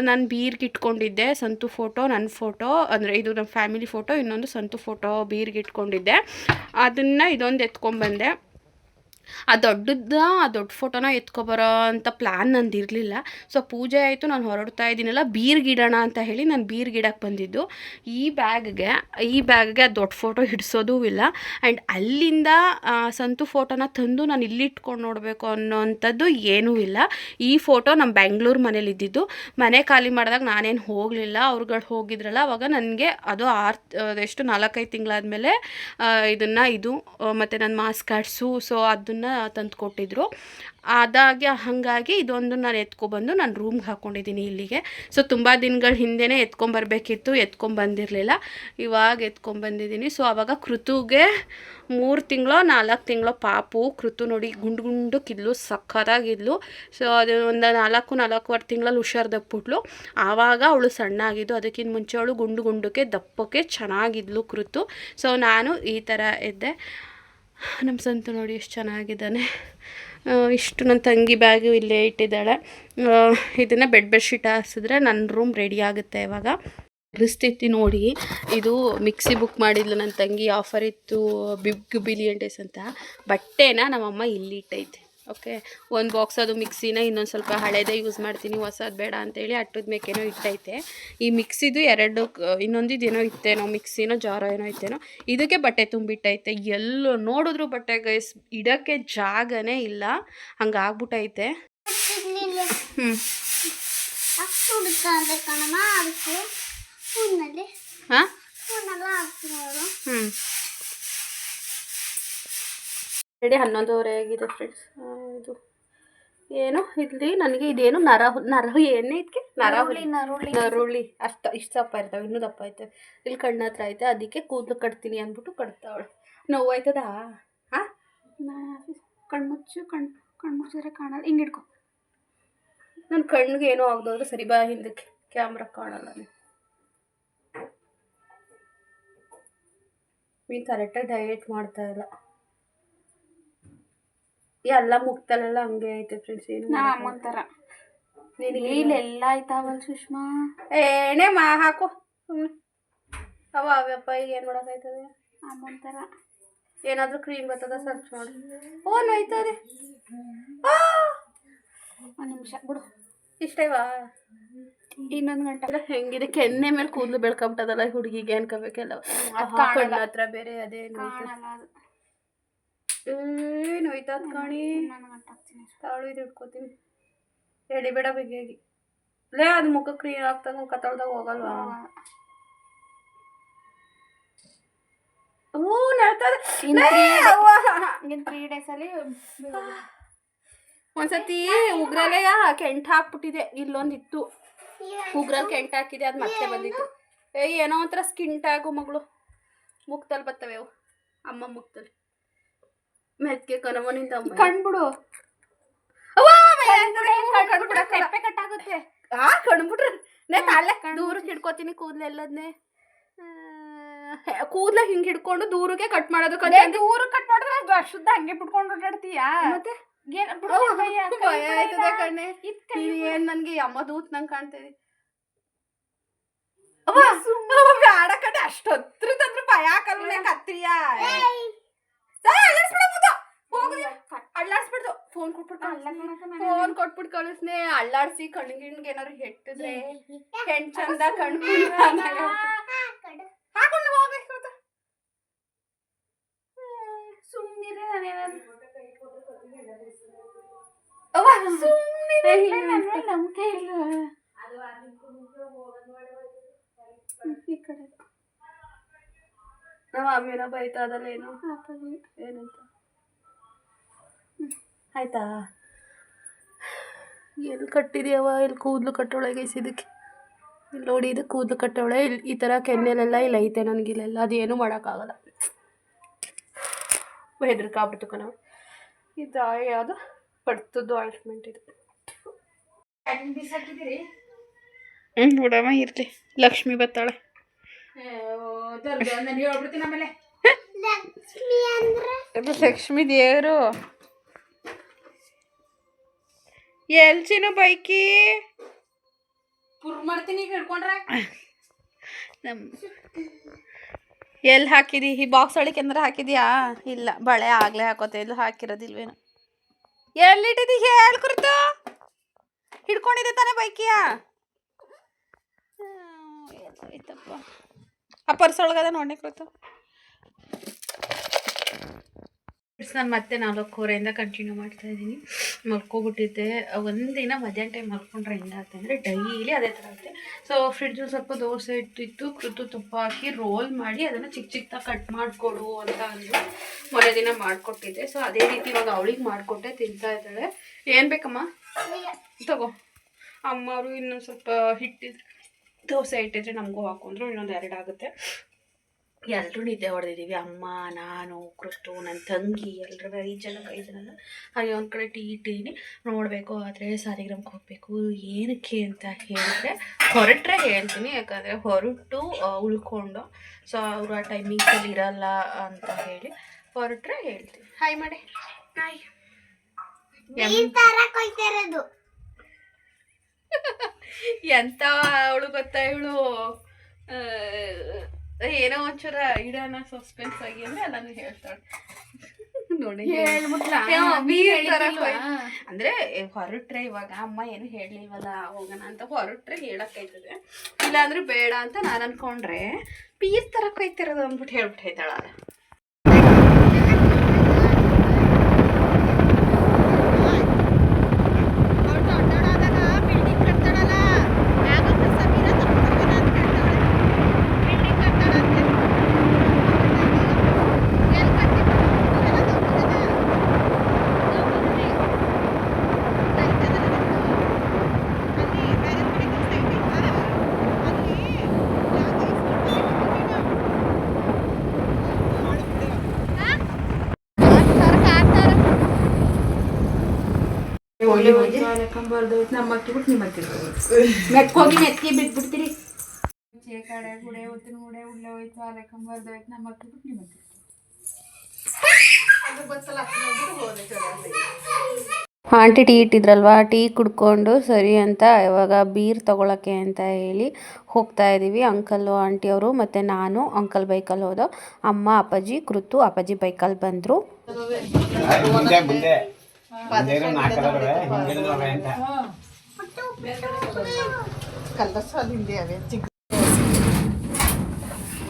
[SPEAKER 1] ನಾನು ಬೀರ್ಗೆ ಇಟ್ಕೊಂಡಿದ್ದೆ, ಸಂತು ಫೋಟೋ ನನ್ನ ಫೋಟೋ ಅಂದರೆ ಇದು ನಮ್ಮ ಫ್ಯಾಮಿಲಿ ಫೋಟೋ ಇನ್ನೊಂದು ಸಂತು ಫೋಟೋ ಬೀರ್ಗೆ ಇಟ್ಕೊಂಡಿದ್ದೆ. ಅದನ್ನು ಇದೊಂದು ಎತ್ಕೊಂಡ್ಬಂದೆ ಆ ದೊಡ್ಡದ ಆ ದೊಡ್ಡ ಫೋಟೋನ ಎತ್ಕೊಬರೋ ಅಂತ ಪ್ಲ್ಯಾನ್ ನಂದು ಇರಲಿಲ್ಲ ಸೊ ಪೂಜೆ ಆಯಿತು, ನಾನು ಹೊರಡ್ತಾ ಇದ್ದೀನಲ್ಲ ಬೀರ್ಗಿಡೋಣ ಅಂತ ಹೇಳಿ ನಾನು ಬೀರ್ಗಿಡಕ್ಕೆ ಬಂದಿದ್ದು. ಈ ಬ್ಯಾಗ್ಗೆ ಈ ಬ್ಯಾಗ್ಗೆ ಆ ದೊಡ್ಡ ಫೋಟೋ ಹಿಡಿಸೋದೂ ಇಲ್ಲ. ಆ್ಯಂಡ್ ಅಲ್ಲಿಂದ ಸಂತು ಫೋಟೋನ ತಂದು ನಾನು ಇಲ್ಲಿಟ್ಕೊಂಡು ನೋಡಬೇಕು ಅನ್ನೋವಂಥದ್ದು ಏನೂ ಇಲ್ಲ. ಈ ಫೋಟೋ ನಮ್ಮ ಬೆಂಗಳೂರು ಮನೇಲಿ ಇದ್ದಿದ್ದು ಮನೆ ಖಾಲಿ ಮಾಡಿದಾಗ ನಾನೇನು ಹೋಗಲಿಲ್ಲ. ಅವ್ರುಗಳು ಹೋಗಿದ್ರಲ್ಲ, ಅವಾಗ ನನಗೆ ಅದು ಆರು ಎಷ್ಟು ನಾಲ್ಕೈದು ತಿಂಗಳಾದಮೇಲೆ ಇದನ್ನು ಇದು ಮತ್ತು ನನ್ನ ಮಾಸ್ ಕಾರ್ಡ್ಸು ಸೊ ಅದನ್ನು ತಂದು ಕೊಟ್ಟಿದ್ರು ಅದಾಗಿ ಹಾಗಾಗಿ ಇದೊಂದು ನಾನು ಎತ್ಕೊಬಂದು ನಾನು ರೂಮ್ಗೆ ಹಾಕ್ಕೊಂಡಿದ್ದೀನಿ ಇಲ್ಲಿಗೆ. ಸೊ ತುಂಬ ದಿನಗಳ ಹಿಂದೆನೇ ಎತ್ಕೊಂಬರ್ಬೇಕಿತ್ತು, ಎತ್ಕೊಂಬಂದಿರಲಿಲ್ಲ. ಇವಾಗ ಎತ್ಕೊಂಬಂದಿದ್ದೀನಿ ಸೊ ಆವಾಗ ಕೃತುಗೆ ಮೂರು ತಿಂಗಳೋ, ನಾಲ್ಕು ತಿಂಗಳೋ ಪಾಪು ಕೃತು ನೋಡಿ ಗುಂಡು ಗುಂಡು ಕಿದ್ಲು, ಸಖತ್ತಾಗಿದ್ಲು. ಸೊ ಅದು ಒಂದು ನಾಲ್ಕು, ನಾಲ್ಕೂವರೆ ತಿಂಗಳಲ್ಲಿ ಹುಷಾರು ದಪ್ಪಿಟ್ಲು. ಆವಾಗ ಅವಳು ಸಣ್ಣ ಆಗಿದ್ದು ಅದಕ್ಕಿಂತ ಮುಂಚೆ ಅವಳು ಗುಂಡು ಗುಂಡಕ್ಕೆ ದಪ್ಪಕ್ಕೆ ಚೆನ್ನಾಗಿದ್ಲು ಕೃತು. ಸೊ ನಾನು ಈ ಥರ ಇದ್ದೆ. ನಮ್ಮ ಸಂತು ನೋಡಿ ಎಷ್ಟು ಚೆನ್ನಾಗಿದ್ದಾನೆ. ಇಷ್ಟು ನನ್ನ ತಂಗಿ ಬ್ಯಾಗು ಇಲ್ಲೇ ಇಟ್ಟಿದ್ದಾಳೆ. ಇದನ್ನು ಬೆಡ್ ಬೆಡ್ಶೀಟ್ ಹಾಸಿದ್ರೆ ನನ್ನ ರೂಮ್ ರೆಡಿ ಆಗುತ್ತೆ ಇವಾಗ. ಪರಿಸ್ಥಿತಿ ನೋಡಿ, ಇದು ಮಿಕ್ಸಿ ಬುಕ್ ಮಾಡಿದ್ಲು ನನ್ನ ತಂಗಿ ಆಫರ್ ಇತ್ತು ಬಿಗ್ ಬಿಲಿಯನ್ ಡೇಸ್ ಅಂತ. ಬಟ್ಟೆನ ನಮ್ಮಮ್ಮ ಇಲ್ಲಿ ಇಟ್ಟೈತೆ. ಓಕೆ ಒಂದು ಬಾಕ್ಸ್ ಅದು ಮಿಕ್ಸಿನ ಇನ್ನೊಂದು ಸ್ವಲ್ಪ ಹಳೇದೇ ಯೂಸ್ ಮಾಡ್ತೀನಿ ಹೊಸದು ಬೇಡ ಅಂತೇಳಿ ಅಟ್ಟದ ಮೇಕೇನೋ ಇಟ್ಟೈತೆ. ಈ ಮಿಕ್ಸಿದು ಎರಡು ಇನ್ನೊಂದಿದ ಇನ್ನೊಂದಿದು ಏನೋ ಇತ್ತೇನೋ ಮಿಕ್ಸಿನೋ ಜಾರೋ ಏನೋ ಇತ್ತೇನೋ ಇದಕ್ಕೆ ಬಟ್ಟೆ ತುಂಬಿಟ್ಟೈತೆ. ಎಲ್ಲೋ ನೋಡಿದ್ರು ಬಟ್ಟೆ ಗೈಸ್ ಇಡೋಕ್ಕೆ ಜಾಗನೇ ಇಲ್ಲ ಹಂಗಾಗ್ಬಿಟ್ಟೈತೆ. ಹ್ಞೂ
[SPEAKER 2] ಅಷ್ಟು ಹುಡುಕಾದ್ರೆ ಕಣಮ್ಮ ಅದಕ್ಕೆ ಸ್ಪೂನಲ್ಲಿ
[SPEAKER 1] ಹಾಂ
[SPEAKER 2] ಸ್ಪೂನೆಲ್ಲ ಹಾಕ್ತೀನಿ ಅವರು
[SPEAKER 1] ಹ್ಞೂ ರೆಡಿ ಹನ್ನೊಂದುವರೆ ಆಗಿದೆ ಫ್ರೆಂಡ್ಸ್ ಇದು ಏನು? ಇಲ್ಲಿ ನನಗೆ ಇದೇನು ನರ ನರ ಏನೇ ಇದಕ್ಕೆ ನರ ಹುಳಿ
[SPEAKER 2] ನರುಳಿ.
[SPEAKER 1] ಅಷ್ಟು ಇಷ್ಟು ದಪ್ಪ ಇರ್ತಾವೆ ಇನ್ನೂ ದಪ್ಪ ಐತೆ ಇಲ್ಲಿ ಕಣ್ಣ ಹತ್ರ ಐತೆ ಅದಕ್ಕೆ ಕೂದಲು ಕಟ್ತೀನಿ ಅಂದ್ಬಿಟ್ಟು ಕಟ್ತಾವಳೆ. ನೋವು ಆಯ್ತದ ಹಾಂ
[SPEAKER 2] ಕಣ್ಮುಚ್ಚು ಕಣ್ಣು ಕಣ್ಮುಚ್ಚಿದ್ರೆ ಕಾಣಲ್ಲ. ಹಿಂಗೆ ಇಟ್ಕೊ
[SPEAKER 1] ನನ್ನ ಕಣ್ಣಿಗೆ ಏನೋ ಆಗದೋದ್ರೆ ಸರಿ ಬಾ ಹಿಂದಕ್ಕೆ. ಕ್ಯಾಮ್ರಾ ಕಾಣಲ್ಲ ನೀನು. ನೀನು ಕರೆಕ್ಟಾಗಿ ಡಯಟ್ ಮಾಡ್ತಾ ಇಲ್ಲ. ಎಲ್ಲ ಮುಕ್ತಲೆಲ್ಲ ಹಂಗೆ ಐತೆ ಫ್ರೆಂಡ್ಸ್ ಏನು
[SPEAKER 2] ನಾ. ಅಮ್ಮನ ಥರ
[SPEAKER 1] ನಿನಗೆ
[SPEAKER 2] ಇಲ್ಲೆಲ್ಲ ಆಯ್ತಾವಲ್ ಸುಷ್ಮಾ?
[SPEAKER 1] ಏನೇ ಮಾ ಹಾಕು. ಸುಮ್ಮನೆ ಅವ ಅವ್ಯಪ್ಪ ಈಗ ಏನು ಮಾಡೋಕ್ಕಾಯ್ತದೆ
[SPEAKER 2] ಅಮ್ಮನ ಥರ
[SPEAKER 1] ಏನಾದರೂ ಕ್ರೀಮ್ ಬರ್ತದ ಸರ್ಚ್ ಮಾಡಿ. ಓ ನೋಯ್ತದೆ ಆ!
[SPEAKER 2] ಒಂದು ನಿಮಿಷ ಬಿಡು.
[SPEAKER 1] ಇಷ್ಟೇವಾ
[SPEAKER 2] ಇನ್ನೊಂದು ಗಂಟೆ.
[SPEAKER 1] ಹೆಂಗಿದೆ? ಕೆನ್ನೆ ಮೇಲೆ ಕೂದಲು ಬೆಳ್ಕೊಂಬಿಟ್ಟದಲ್ಲ ಹುಡುಗಿಗೆ ಅನ್ಕೋಬೇಕೆಲ್ಲ. ಕಣ್ಣ ಹತ್ರ ಬೇರೆ ಅದೇ. ನೋಯ್ತದೆ
[SPEAKER 2] ಕಾಣಲ್ಲ ಅದು
[SPEAKER 1] ಏ ನೋಯ್ತದ ಕಾಣಿ ತಾಳು ಇದು ಇಟ್ಕೋತೀನಿ. ಎಳಿಬೇಡ ಬಿಗಿಯಾಗಿ. ಲೇ ಅದು ಮುಖ ಕ್ಲೀನ್ ಆಗ್ತದ ಮುಖ ತೊಳ್ದಾಗ ಹೋಗಲ್ವಾ? ಹ್ಞೂ ನಡ್ತದೆ.
[SPEAKER 2] ತ್ರೀ
[SPEAKER 1] ಲೇ,
[SPEAKER 2] three days-
[SPEAKER 1] ಅವ್ವ.
[SPEAKER 2] ಇನ್ನು ತ್ರೀ ಡೇಸಲ್ಲಿ
[SPEAKER 1] ಒಂದ್ಸತಿ ಉಗ್ರಲ್ಲೇ ಕೆಂಟ್ ಹಾಕ್ಬಿಟ್ಟಿದೆ. ಇಲ್ಲೊಂದಿತ್ತು. ಉಗ್ರಲ್ಲಿ ಕೆಂಟ್ ಹಾಕಿದೆ ಅದು ಮತ್ತೆ ಬಂದಿತ್ತು. ಏ ಏನೋ ಒಂಥರ ಸ್ಕಿನ್ ಟ್ಯಾಗು ಮಗಳು. ಮುಕ್ತಲ್ಲಿ ಬರ್ತವೆ ಅವು. ಅಮ್ಮ ಮುಕ್ತಲ್ಲಿ ಮೆತ್ಗೆ ಕನವನಿಂದ
[SPEAKER 2] ಕಣ್ಬಿಡು. ತೆಪ್ಪೆ ಕಟ್ಟಾಗುತ್ತೆ
[SPEAKER 1] ಆ ಕಣ್ಬಿಟ್ರೆ ನೇ ತಾಳೆ ದೂರಕ್ಕೆ ಹಿಡ್ಕೋತೀನಿ ಕೂದಲೆಲ್ಲದನ್ನೇ ಕೂದಲ ಹಿಂಗೆ ಹಿಡ್ಕೊಂಡು ದೂರಕ್ಕೆ ಕಟ್ ಮಾಡೋದು ಕತೆ
[SPEAKER 2] ಅದೇ ಊರು ಕಟ್ ಮಾಡಿದ್ರೆ ಅದು ಅಶುದ್ಧ ಹಂಗೆ ಬಿಟ್ಕೊಂಡು ಓಡಾಡ್ತೀಯಾ
[SPEAKER 1] ಮತ್ತೆ
[SPEAKER 2] ಬಿಡು ಭಯ,
[SPEAKER 1] ಆಯ್ತದೆ. ಕಣ್ಣೆ
[SPEAKER 2] ಬಿಡು.
[SPEAKER 1] ಏನ್ ನನ್ಗೆ ಅಮ್ಮ ದೂತ್ ನಂಗೆ ಕಾಣ್ತಿದೆ ಬ್ಯಾಡ ಕಡೆ ಅಷ್ಟು ಹತ್ರ ತಂದ್ರೆ ಭಯ ಹಾಕಲ್ಲ ಕತ್ರಿಯ ಅಳ್ಳಾಡ್ಸ್ಬಿಡ್ದು. ಫೋನ್ ಕೊಟ್ಬಿಟ್ಟು ಫೋನ್ ಕೊಟ್ಬಿಟ್ಟು ಕಳಿಸ್ನೆ ಅಳ್ಳಾಡ್ಸಿ ಕಣ್ಣಿಗಿಣ್ಗೆ ಏನಾರು ಹೆಟ್ಟಿದ್ರೆ ಹೆಣ್ ಚಂದ ಕಣ್ಣು ಹಾಕೊಂಡು ಹೋಗ್ಬೇಕು
[SPEAKER 2] ನಂಬಿಕೆ ಇಲ್ಲ ಈ ಕಡೆ.
[SPEAKER 1] ನಮ್ಮ ಅಮ್ಮಿನ ಬೈತಾ ಅದಲ್ಲ ಏನು. ಏನಂತ? ಆಯ್ತಾ? ಎಲ್ಲಿ ಕಟ್ಟಿದ್ಯವ ಇಲ್ಲಿ ಕೂದಲು ಕಟ್ಟೋಳೆ ಇದಕ್ಕೆ ಇಲ್ಲಿ ನೋಡಿ ಇದು ಕೂದಲು ಕಟ್ಟೋಳೆ ಇಲ್ಲಿ ಈ ಥರ ಕೆನ್ನೆಲೆಲ್ಲ ಇಲ್ಲಿ ಐತೆ ನನಗೆ ಇಲ್ಲೆಲ್ಲ. ಅದೇನು ಮಾಡೋಕ್ಕಾಗಲ್ಲ. ಹೆದರ್ಕಾಗ್ಬಿಡ್ತು ಕಣ ಇದು ಯಾವುದು? ಪಡ್ತದ್ದು ಆಯಿಂಟ್ಮೆಂಟ್ ಇದು. ಹ್ಞೂ ನೋಡಮ್ಮ ಇರಲಿ. ಲಕ್ಷ್ಮಿ ಬತ್ತಾಳೆ
[SPEAKER 2] ಹೇಳ್ಬಿಡ್ತೀನಿ ಆಮೇಲೆ
[SPEAKER 1] ಲಕ್ಷ್ಮಿ ದೇವರು. ಎಲ್ಚಿನ ಬೈಕಿ?
[SPEAKER 2] ಮಾಡ್ತೀನಿ ಹಿಡ್ಕೊಂಡ್ರೆ.
[SPEAKER 1] ನಮ್ ಎಲ್ಲಿ ಹಾಕಿದಿ? ಈ ಬಾಕ್ಸ್ ಒಳಗೆ ಅಂದ್ರೆ ಹಾಕಿದ್ಯಾ? ಇಲ್ಲ ಬಳೆ ಆಗ್ಲೇ ಹಾಕೋತೆ ಎಲ್ಲೂ ಹಾಕಿರೋದಿಲ್ವೇನು. ಎಲ್ಲಿಟ್ಟಿದಿ ಹೇಳ್ ಕುರಿತು? ಹಿಡ್ಕೊಂಡಿದ್ದೆ ತಾನೇ ಬೈಕಿಯ? ಆಯ್ತಪ್ಪ ಆ ಪರ್ಸ್ ಒಳಗದ ನೋಡನೆ ಕುರಿತು. ನಾನು ಮತ್ತೆ ನಾಲ್ಕೂವರೆಯಿಂದ ಕಂಟಿನ್ಯೂ ಮಾಡ್ತಾ ಇದ್ದೀನಿ. ಮಲ್ಕೊಬಿಟ್ಟಿದ್ದೆ. ಒಂದಿನ ಮಧ್ಯಾಹ್ನ ಟೈಮ್ ಮಲ್ಕೊಂಡ್ರೆ ಹೆಂಗಾಗುತ್ತೆ ಅಂದರೆ ಡೈಲಿ ಅದೇ ಥರ ಆಗುತ್ತೆ. ಸೊ ಫ್ರಿಡ್ಜಲ್ಲಿ ಸ್ವಲ್ಪ ದೋಸೆ ಇಟ್ಟಿತ್ತು. ಕೃತು ತುಪ್ಪ ಹಾಕಿ ರೋಲ್ ಮಾಡಿ ಅದನ್ನು ಚಿಕ್ಕ ಚಿಕ್ಕದಾಗಿ ಕಟ್ ಮಾಡಿಕೊಡು ಅಂತ ಅಂದರು ಮೊನ್ನೆ ದಿನ ಮಾಡಿಕೊಟ್ಟಿದ್ದೆ. ಸೊ ಅದೇ ರೀತಿ ಇವಾಗ ಅವಳಿಗೆ ಮಾಡಿಕೊಟ್ಟೆ, ತಿಂತಾ ಇದ್ದಾಳೆ. ಏನು ಬೇಕಮ್ಮ? ತಗೋ. ಅಮ್ಮವರು ಇನ್ನೂ ಸ್ವಲ್ಪ ಹಿಟ್ಟಿದ್ರೆ ದೋಸೆ ಇಟ್ಟಿದ್ರೆ ನಮಗೂ ಹಾಕೊಂಡ್ರು, ಇನ್ನೊಂದು ಎರಡು ಆಗುತ್ತೆ. ಎಲ್ಲರೂ ನಿದ್ದೆ ಹೊಡೆದಿದ್ದೀವಿ ಅಮ್ಮ ನಾನು ಕೃಷ್ಟು ನನ್ನ ತಂಗಿ ಎಲ್ಲರೂ ಐದು ಜನ ಐದು ಜನ ಹಾಗೆ ಒಂದು ಕಡೆ ಟೀ ಇಟ್ಟಿದ್ದೀನಿ ನೋಡಬೇಕು. ಆದರೆ ಸಾರಿಗ್ರಾಮ್ಗೆ ಹೋಗಬೇಕು. ಏನಕ್ಕೆ ಅಂತ ಹೇಳಿದ್ರೆ ಹೊರಟ್ರೆ ಹೇಳ್ತೀನಿ. ಯಾಕಂದರೆ ಹೊರಟು ಉಳ್ಕೊಂಡು. ಸೊ ಅವರು ಆ ಟೈಮಿಂಗ್ಸಲ್ಲಿ ಇರಲ್ಲ ಅಂತ ಹೇಳಿ ಹೊರಟ್ರೆ ಹೇಳ್ತೀನಿ. ಹಾಯ್ ಮಾಡಿ. ಹಾಯ್ ಎಂಥ ಅವಳು ಗೊತ್ತಾ ಇವಳು? ಏನೋ ಒಂಚೂರ ಇಡೋಣ ಸಸ್ಪೆನ್ಸ್ ಆಗಿ ಅಂದ್ರೆ ಅದನ್ನು ಹೇಳ್ತಾಳೆ. ನೋಡಿ
[SPEAKER 2] ಹೇಳ್ಬಿಟ್ಲಾ?
[SPEAKER 1] ಏನೋ ತರ
[SPEAKER 2] ಹೇಳಿಲ್ವಾ?
[SPEAKER 1] ಅಂದ್ರೆ ಹೊರಟ್ರೆ ಇವಾಗ ಅಮ್ಮ ಏನು ಹೇಳಿಲ್ವಲ್ಲ ಹೋಗೋಣ ಅಂತ ಹೊರಟ್ರೆ ಇಲ್ಲ ಅಂದ್ರೆ ಬೇಡ ಅಂತ ನಾನು ಅನ್ಕೊಂಡ್ರೆ ಪೀರ್ ತರ ಹೋಯ್ತಿರೋದು ಅಂದ್ಬಿಟ್ಟು ಹೇಳ್ಬಿಟ್ಟು ಹೇಳ್ತಾಳ
[SPEAKER 2] ಮೆತ್ಕೋಗಿ ಮೆತ್ಕಿ ಬಿಟ್ಬಿಡ್ತೀರಿ.
[SPEAKER 1] ಆಂಟಿ ಟೀ ಇಟ್ಟಿದ್ರಲ್ವಾ? ಟೀ ಕುಡ್ಕೊಂಡು ಸರಿ ಅಂತ ಇವಾಗ ಬೀರ್ ತಗೊಳಕ್ಕೆ ಅಂತ ಹೇಳಿ ಹೋಗ್ತಾ ಇದ್ದೀವಿ ಅಂಕಲ್ಲು ಆಂಟಿಯವರು ಮತ್ತು ನಾನು ಅಂಕಲ್ ಬೈಕಲ್ಲಿ ಹೋದೋ ಅಮ್ಮ ಅಪ್ಪಾಜಿ ಕೃತು ಅಪ್ಪಾಜಿ ಬೈಕಲ್ಲಿ ಬಂದರು.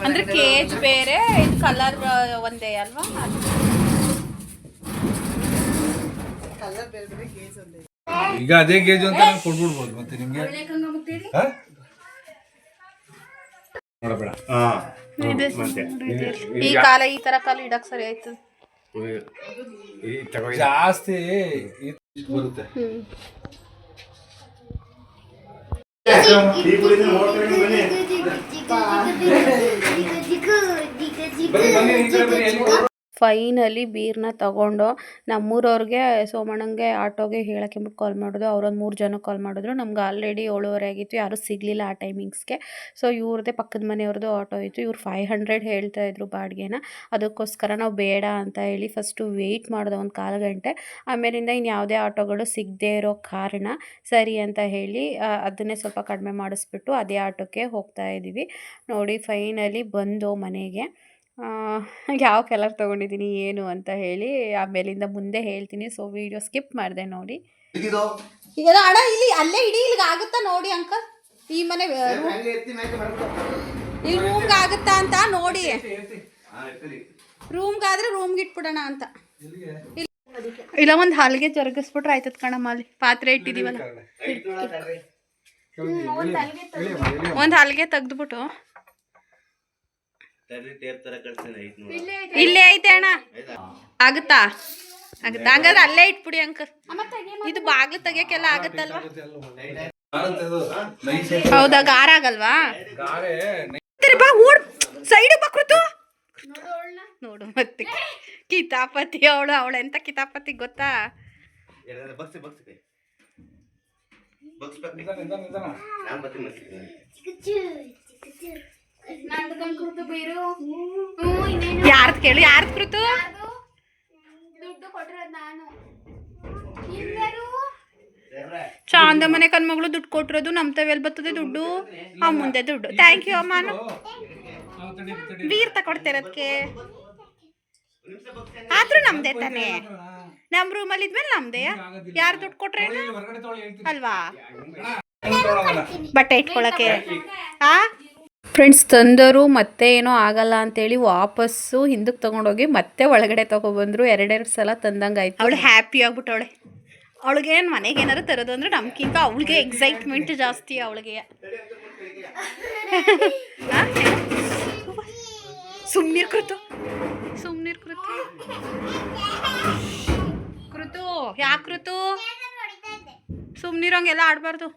[SPEAKER 1] ಅಂದರೆ ಕೇಜ್ ಬೇರೆ ಇದು ಕಲರ್ ಒಂದೇ ಅಲ್ವಾ?
[SPEAKER 3] ಈಗ ಅದೇ ಗೇಜ್ ಅಂತ ನಾನು ಕೊಟ್ಬಿಡ್ಬೋದು ಮತ್ತೆ ನಿಮ್ಗೆ? ಹಾ? ನೋಡಬೇಡ.
[SPEAKER 4] ಹಾ ಮತ್ತೆ.
[SPEAKER 1] ಈ ಕಾಲ ಈ ತರ ಕಾಲ ಇಡಕ್ ಸರಿ ಆಯ್ತು.
[SPEAKER 4] ಈ ತಗೋ ಇದು.
[SPEAKER 3] ಜಾಸ್ತಿ. ಇದ್ ಬರುತ್ತೆ
[SPEAKER 4] ಟೀ ಕುಡಿದ್ರೆ ನೋಡ್ಕೊಂಡು ಬನ್ನಿ. ಬನ್ನಿ,
[SPEAKER 1] ಫೈನಲಿ ಬೀರ್ನ ತಗೊಂಡು ನಮ್ಮೂರವ್ರಿಗೆ ಸೋಮಣ್ಣಂಗೆ ಆಟೋಗೆ ಹೇಳೋಕ್ಕೆ ಅಂದ್ಬಿಟ್ಟು ಕಾಲ್ ಮಾಡಿದ್ರು. ಅವ್ರೊಂದು ಮೂರು ಜನ ಕಾಲ್ ಮಾಡಿದ್ರು. ನಮ್ಗೆ ಆಲ್ರೆಡಿ ಏಳುವರೆ ಆಗಿತ್ತು. ಯಾರೂ ಸಿಗಲಿಲ್ಲ ಆ ಟೈಮಿಂಗ್ಸ್ಗೆ ಸೊ ಇವ್ರದ್ದೇ ಪಕ್ಕದ ಮನೆಯವ್ರದ್ದು ಆಟೋ ಇತ್ತು. ಇವ್ರು ಫೈವ್ ಹಂಡ್ರೆಡ್ ಹೇಳ್ತಾ ಇದ್ರು ಬಾಡಿಗೆನ. ಅದಕ್ಕೋಸ್ಕರ ನಾವು ಬೇಡ ಅಂತ ಹೇಳಿ ಫಸ್ಟು ವೆಯ್ಟ್ ಮಾಡಿದೆ ಒಂದು ಕಾಲು ಗಂಟೆ. ಆಮೇಲಿಂದ ಇನ್ನು ಯಾವುದೇ ಆಟೋಗಳು ಸಿಗದೇ ಇರೋ ಕಾರಣ ಸರಿ ಅಂತ ಹೇಳಿ ಅದನ್ನೇ ಸ್ವಲ್ಪ ಕಡಿಮೆ ಮಾಡಿಸ್ಬಿಟ್ಟು ಅದೇ ಆಟೋಕ್ಕೆ ಹೋಗ್ತಾ ಇದ್ದೀವಿ. ನೋಡಿ ಫೈನಲಿ ಬಂದು ಮನೆಗೆ. ಯಾವ ಕಲರ್ ತೊಗೊಂಡಿದ್ದೀನಿ ಏನು ಅಂತ ಹೇಳಿ ಆಮೇಲಿಂದ ಮುಂದೆ ಹೇಳ್ತೀನಿ. ಸೊ ವಿಡಿಯೋ ಸ್ಕಿಪ್ ಮಾಡಿದೆ ನೋಡಿ. ಈಗ ಅಣ್ಣ ಇಲ್ಲಿ ಅಲ್ಲೇ ಇಡೀ ಇಲ್ಲಿಗೆ ಆಗುತ್ತಾ ನೋಡಿ ಅಂಕಲ್? ಈ ಮನೆ ಇಲ್ಲಿ ರೂಮ್ಗೆ ಆಗುತ್ತಾ ಅಂತ ನೋಡಿ. ರೂಮ್ಗಾದ್ರೆ ರೂಮ್ಗೆ ಇಟ್ಬಿಡೋಣ ಅಂತ. ಇಲ್ಲ- ಇಲ್ಲ ಒಂದು ಹಲ್ಗೆ ಜರುಗಿಸ್ಬಿಟ್ರೆ ಆಯ್ತದ ಕಣಮ್ಮ ಅಲ್ಲಿ. ಪಾತ್ರೆ ಇಟ್ಟಿದೀವಲ್ಲ. ಒಂದು ಹಲ್ಗೆ ತೆಗ್ದ್ಬಿಟ್ಟು. ಇಲ್ಲೇ ಐತೆ ಅಣ್ಣ. ಆಗುತ್ತಾ? ಆಗುತ್ತಾ? ಹಂಗಾದ್ರೆ ಅಲ್ಲೇ ಇಟ್ಬಿಡಿ ಅಂಕ ಇದು ಬಾಗ್ಲು ತೆಗಿಯಕ್ಕೆಲ್ಲ ಆಗುತ್ತಲ್ವಾ? ಹೌದಾ? ಗಾರ ಆಗಲ್ವಾ? ಬಾ ಓಡ್. ಸೈಡ್ ಬಕ್ರುತು ನೋಡು ಮತ್ತೆ. ಕಿತಾಪತಿ ಅವಳು ಅವಳು ಎಂತ ಕಿತಾಪತಿ ಗೊತ್ತಾ?
[SPEAKER 4] ಬಗ್ಸಿ,
[SPEAKER 1] ಯಾರ್ದು ಕೇಳು ಯಾರ್ದು ಕೃತು
[SPEAKER 2] ದುಡ್ಡು ಕೊಟ್ಟಿರೋದು ನಾನು.
[SPEAKER 1] ಚಾಂದ ಮನೆ ಕಣ್ಮಗಳು ದುಡ್ಡು ಕೊಟ್ಟಿರೋದು ನಮ್ಮ ತವೆಲ್ ಬರ್ತದೆ ದುಡ್ಡು? ಆ ಮುಂದೆ ದುಡ್ಡು. ಥ್ಯಾಂಕ್ ಯು ಅಮ್ಮ. ನಾನು
[SPEAKER 3] ನಾವು ತಡಿ, ತಡಿ.
[SPEAKER 1] ಬೀರ್ ತಗೊಡ್ತಿರೋದಕ್ಕೆ ಆದ್ರೂ ನಮ್ದೇ ತಾನೇ. ನಮ್ಮ ರೂಮಲ್ಲಿ ಇದ್ಮೇಲೆ ನಮ್ದೇ. ಯಾರು ದುಡ್ಡು ಕೊಟ್ರೆ. ಅಲ್ವಾ? ಬಟ್ಟೆ ಇಟ್ಕೊಳಕ್ಕೆ. ಆ? ಫ್ರೆಂಡ್ಸ್ ತಂದರು ಮತ್ತೆ ಏನೋ ಆಗಲ್ಲ ಅಂತೇಳಿ ವಾಪಸ್ಸು ಹಿಂದಕ್ಕೆ ತೊಗೊಂಡೋಗಿ ಮತ್ತೆ ಒಳಗಡೆ ತೊಗೊಬಂದರು ಎರಡೆರಡು ಸಲ ತಂದಂಗೆ ಆಯ್ತು. ಅವಳು ಹ್ಯಾಪಿ ಆಗ್ಬಿಟ್ಟವಳೆ ಅವಳಿಗೆ ಮನೆಗೆ ಏನಾರು ತರೋದು ಅಂದ್ರೆ ನಮ್ಗಿಂತ ಅವಳಿಗೆ ಎಕ್ಸೈಟ್ಮೆಂಟ್ ಜಾಸ್ತಿ ಅವಳಿಗೆ. ಸುಮ್ನಿರ್ ಕೃತು. ಸುಮ್ನಿರ್ ಕೃತು. ಕೃತು, ಯಾಕೆ ಕೃತು? ಸುಮ್ಮನಿರೋಂಗೆಲ್ಲ ಆಡಬಾರ್ದು.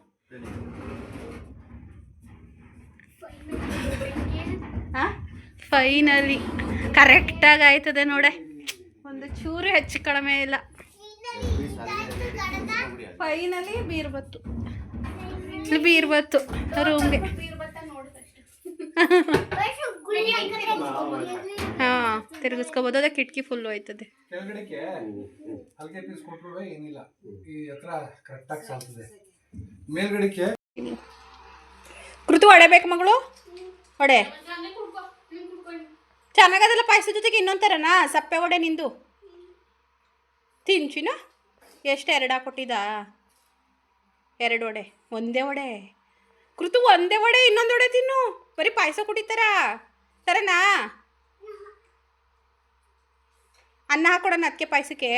[SPEAKER 1] ಫೈನಲಿ ಕರೆಕ್ಟಾಗಿ ಆಯ್ತದೆ ನೋಡೆ. ಒಂದು ಚೂರು ಹೆಚ್ಚು ಕಡಿಮೆ ಇಲ್ಲ. ಫೈನಲಿ ಬೀರ್ಬತ್ತು. ಬೀರ್ಬತ್ತು ಬೀರ್ ಬತ್ತು ರೂಮ್ಗೆ ಹಾಂ ತಿರುಗಿಸ್ಕೋಬೋದು. ಅದೇ ಕಿಟಕಿ ಫುಲ್ಲು ಆಯ್ತದೆ ಕೃತು ಹೊಡೆಬೇಕು ಮಗಳು? ಹೊಡೆ. ಚೆನ್ನಾಗದಲ್ಲ ಪಾಯಸ ಜೊತೆಗೆ ಇನ್ನೊಂದು ಥರನಾ ಸಪ್ಪೆ ಒಡೆ ನಿಂದು? ತಿಂಚಿನ ಎಷ್ಟು ಎರಡು ಹಾಕೊಟ್ಟಿದ್ದ ಎರಡು ವಡೆ, ಒಂದೇ ವಡೆ. ಕೃತು, ಒಂದೇ ವಡೆ, ಇನ್ನೊಂದು ವಡೆ ತಿನ್ನು. ಬರೀ ಪಾಯಸ ಕುಡಿತಾರ. ತರನಾ? ಅನ್ನ ಹಾಕೊಡೋಣ ಅದಕ್ಕೆ ಪಾಯಸಕ್ಕೆ?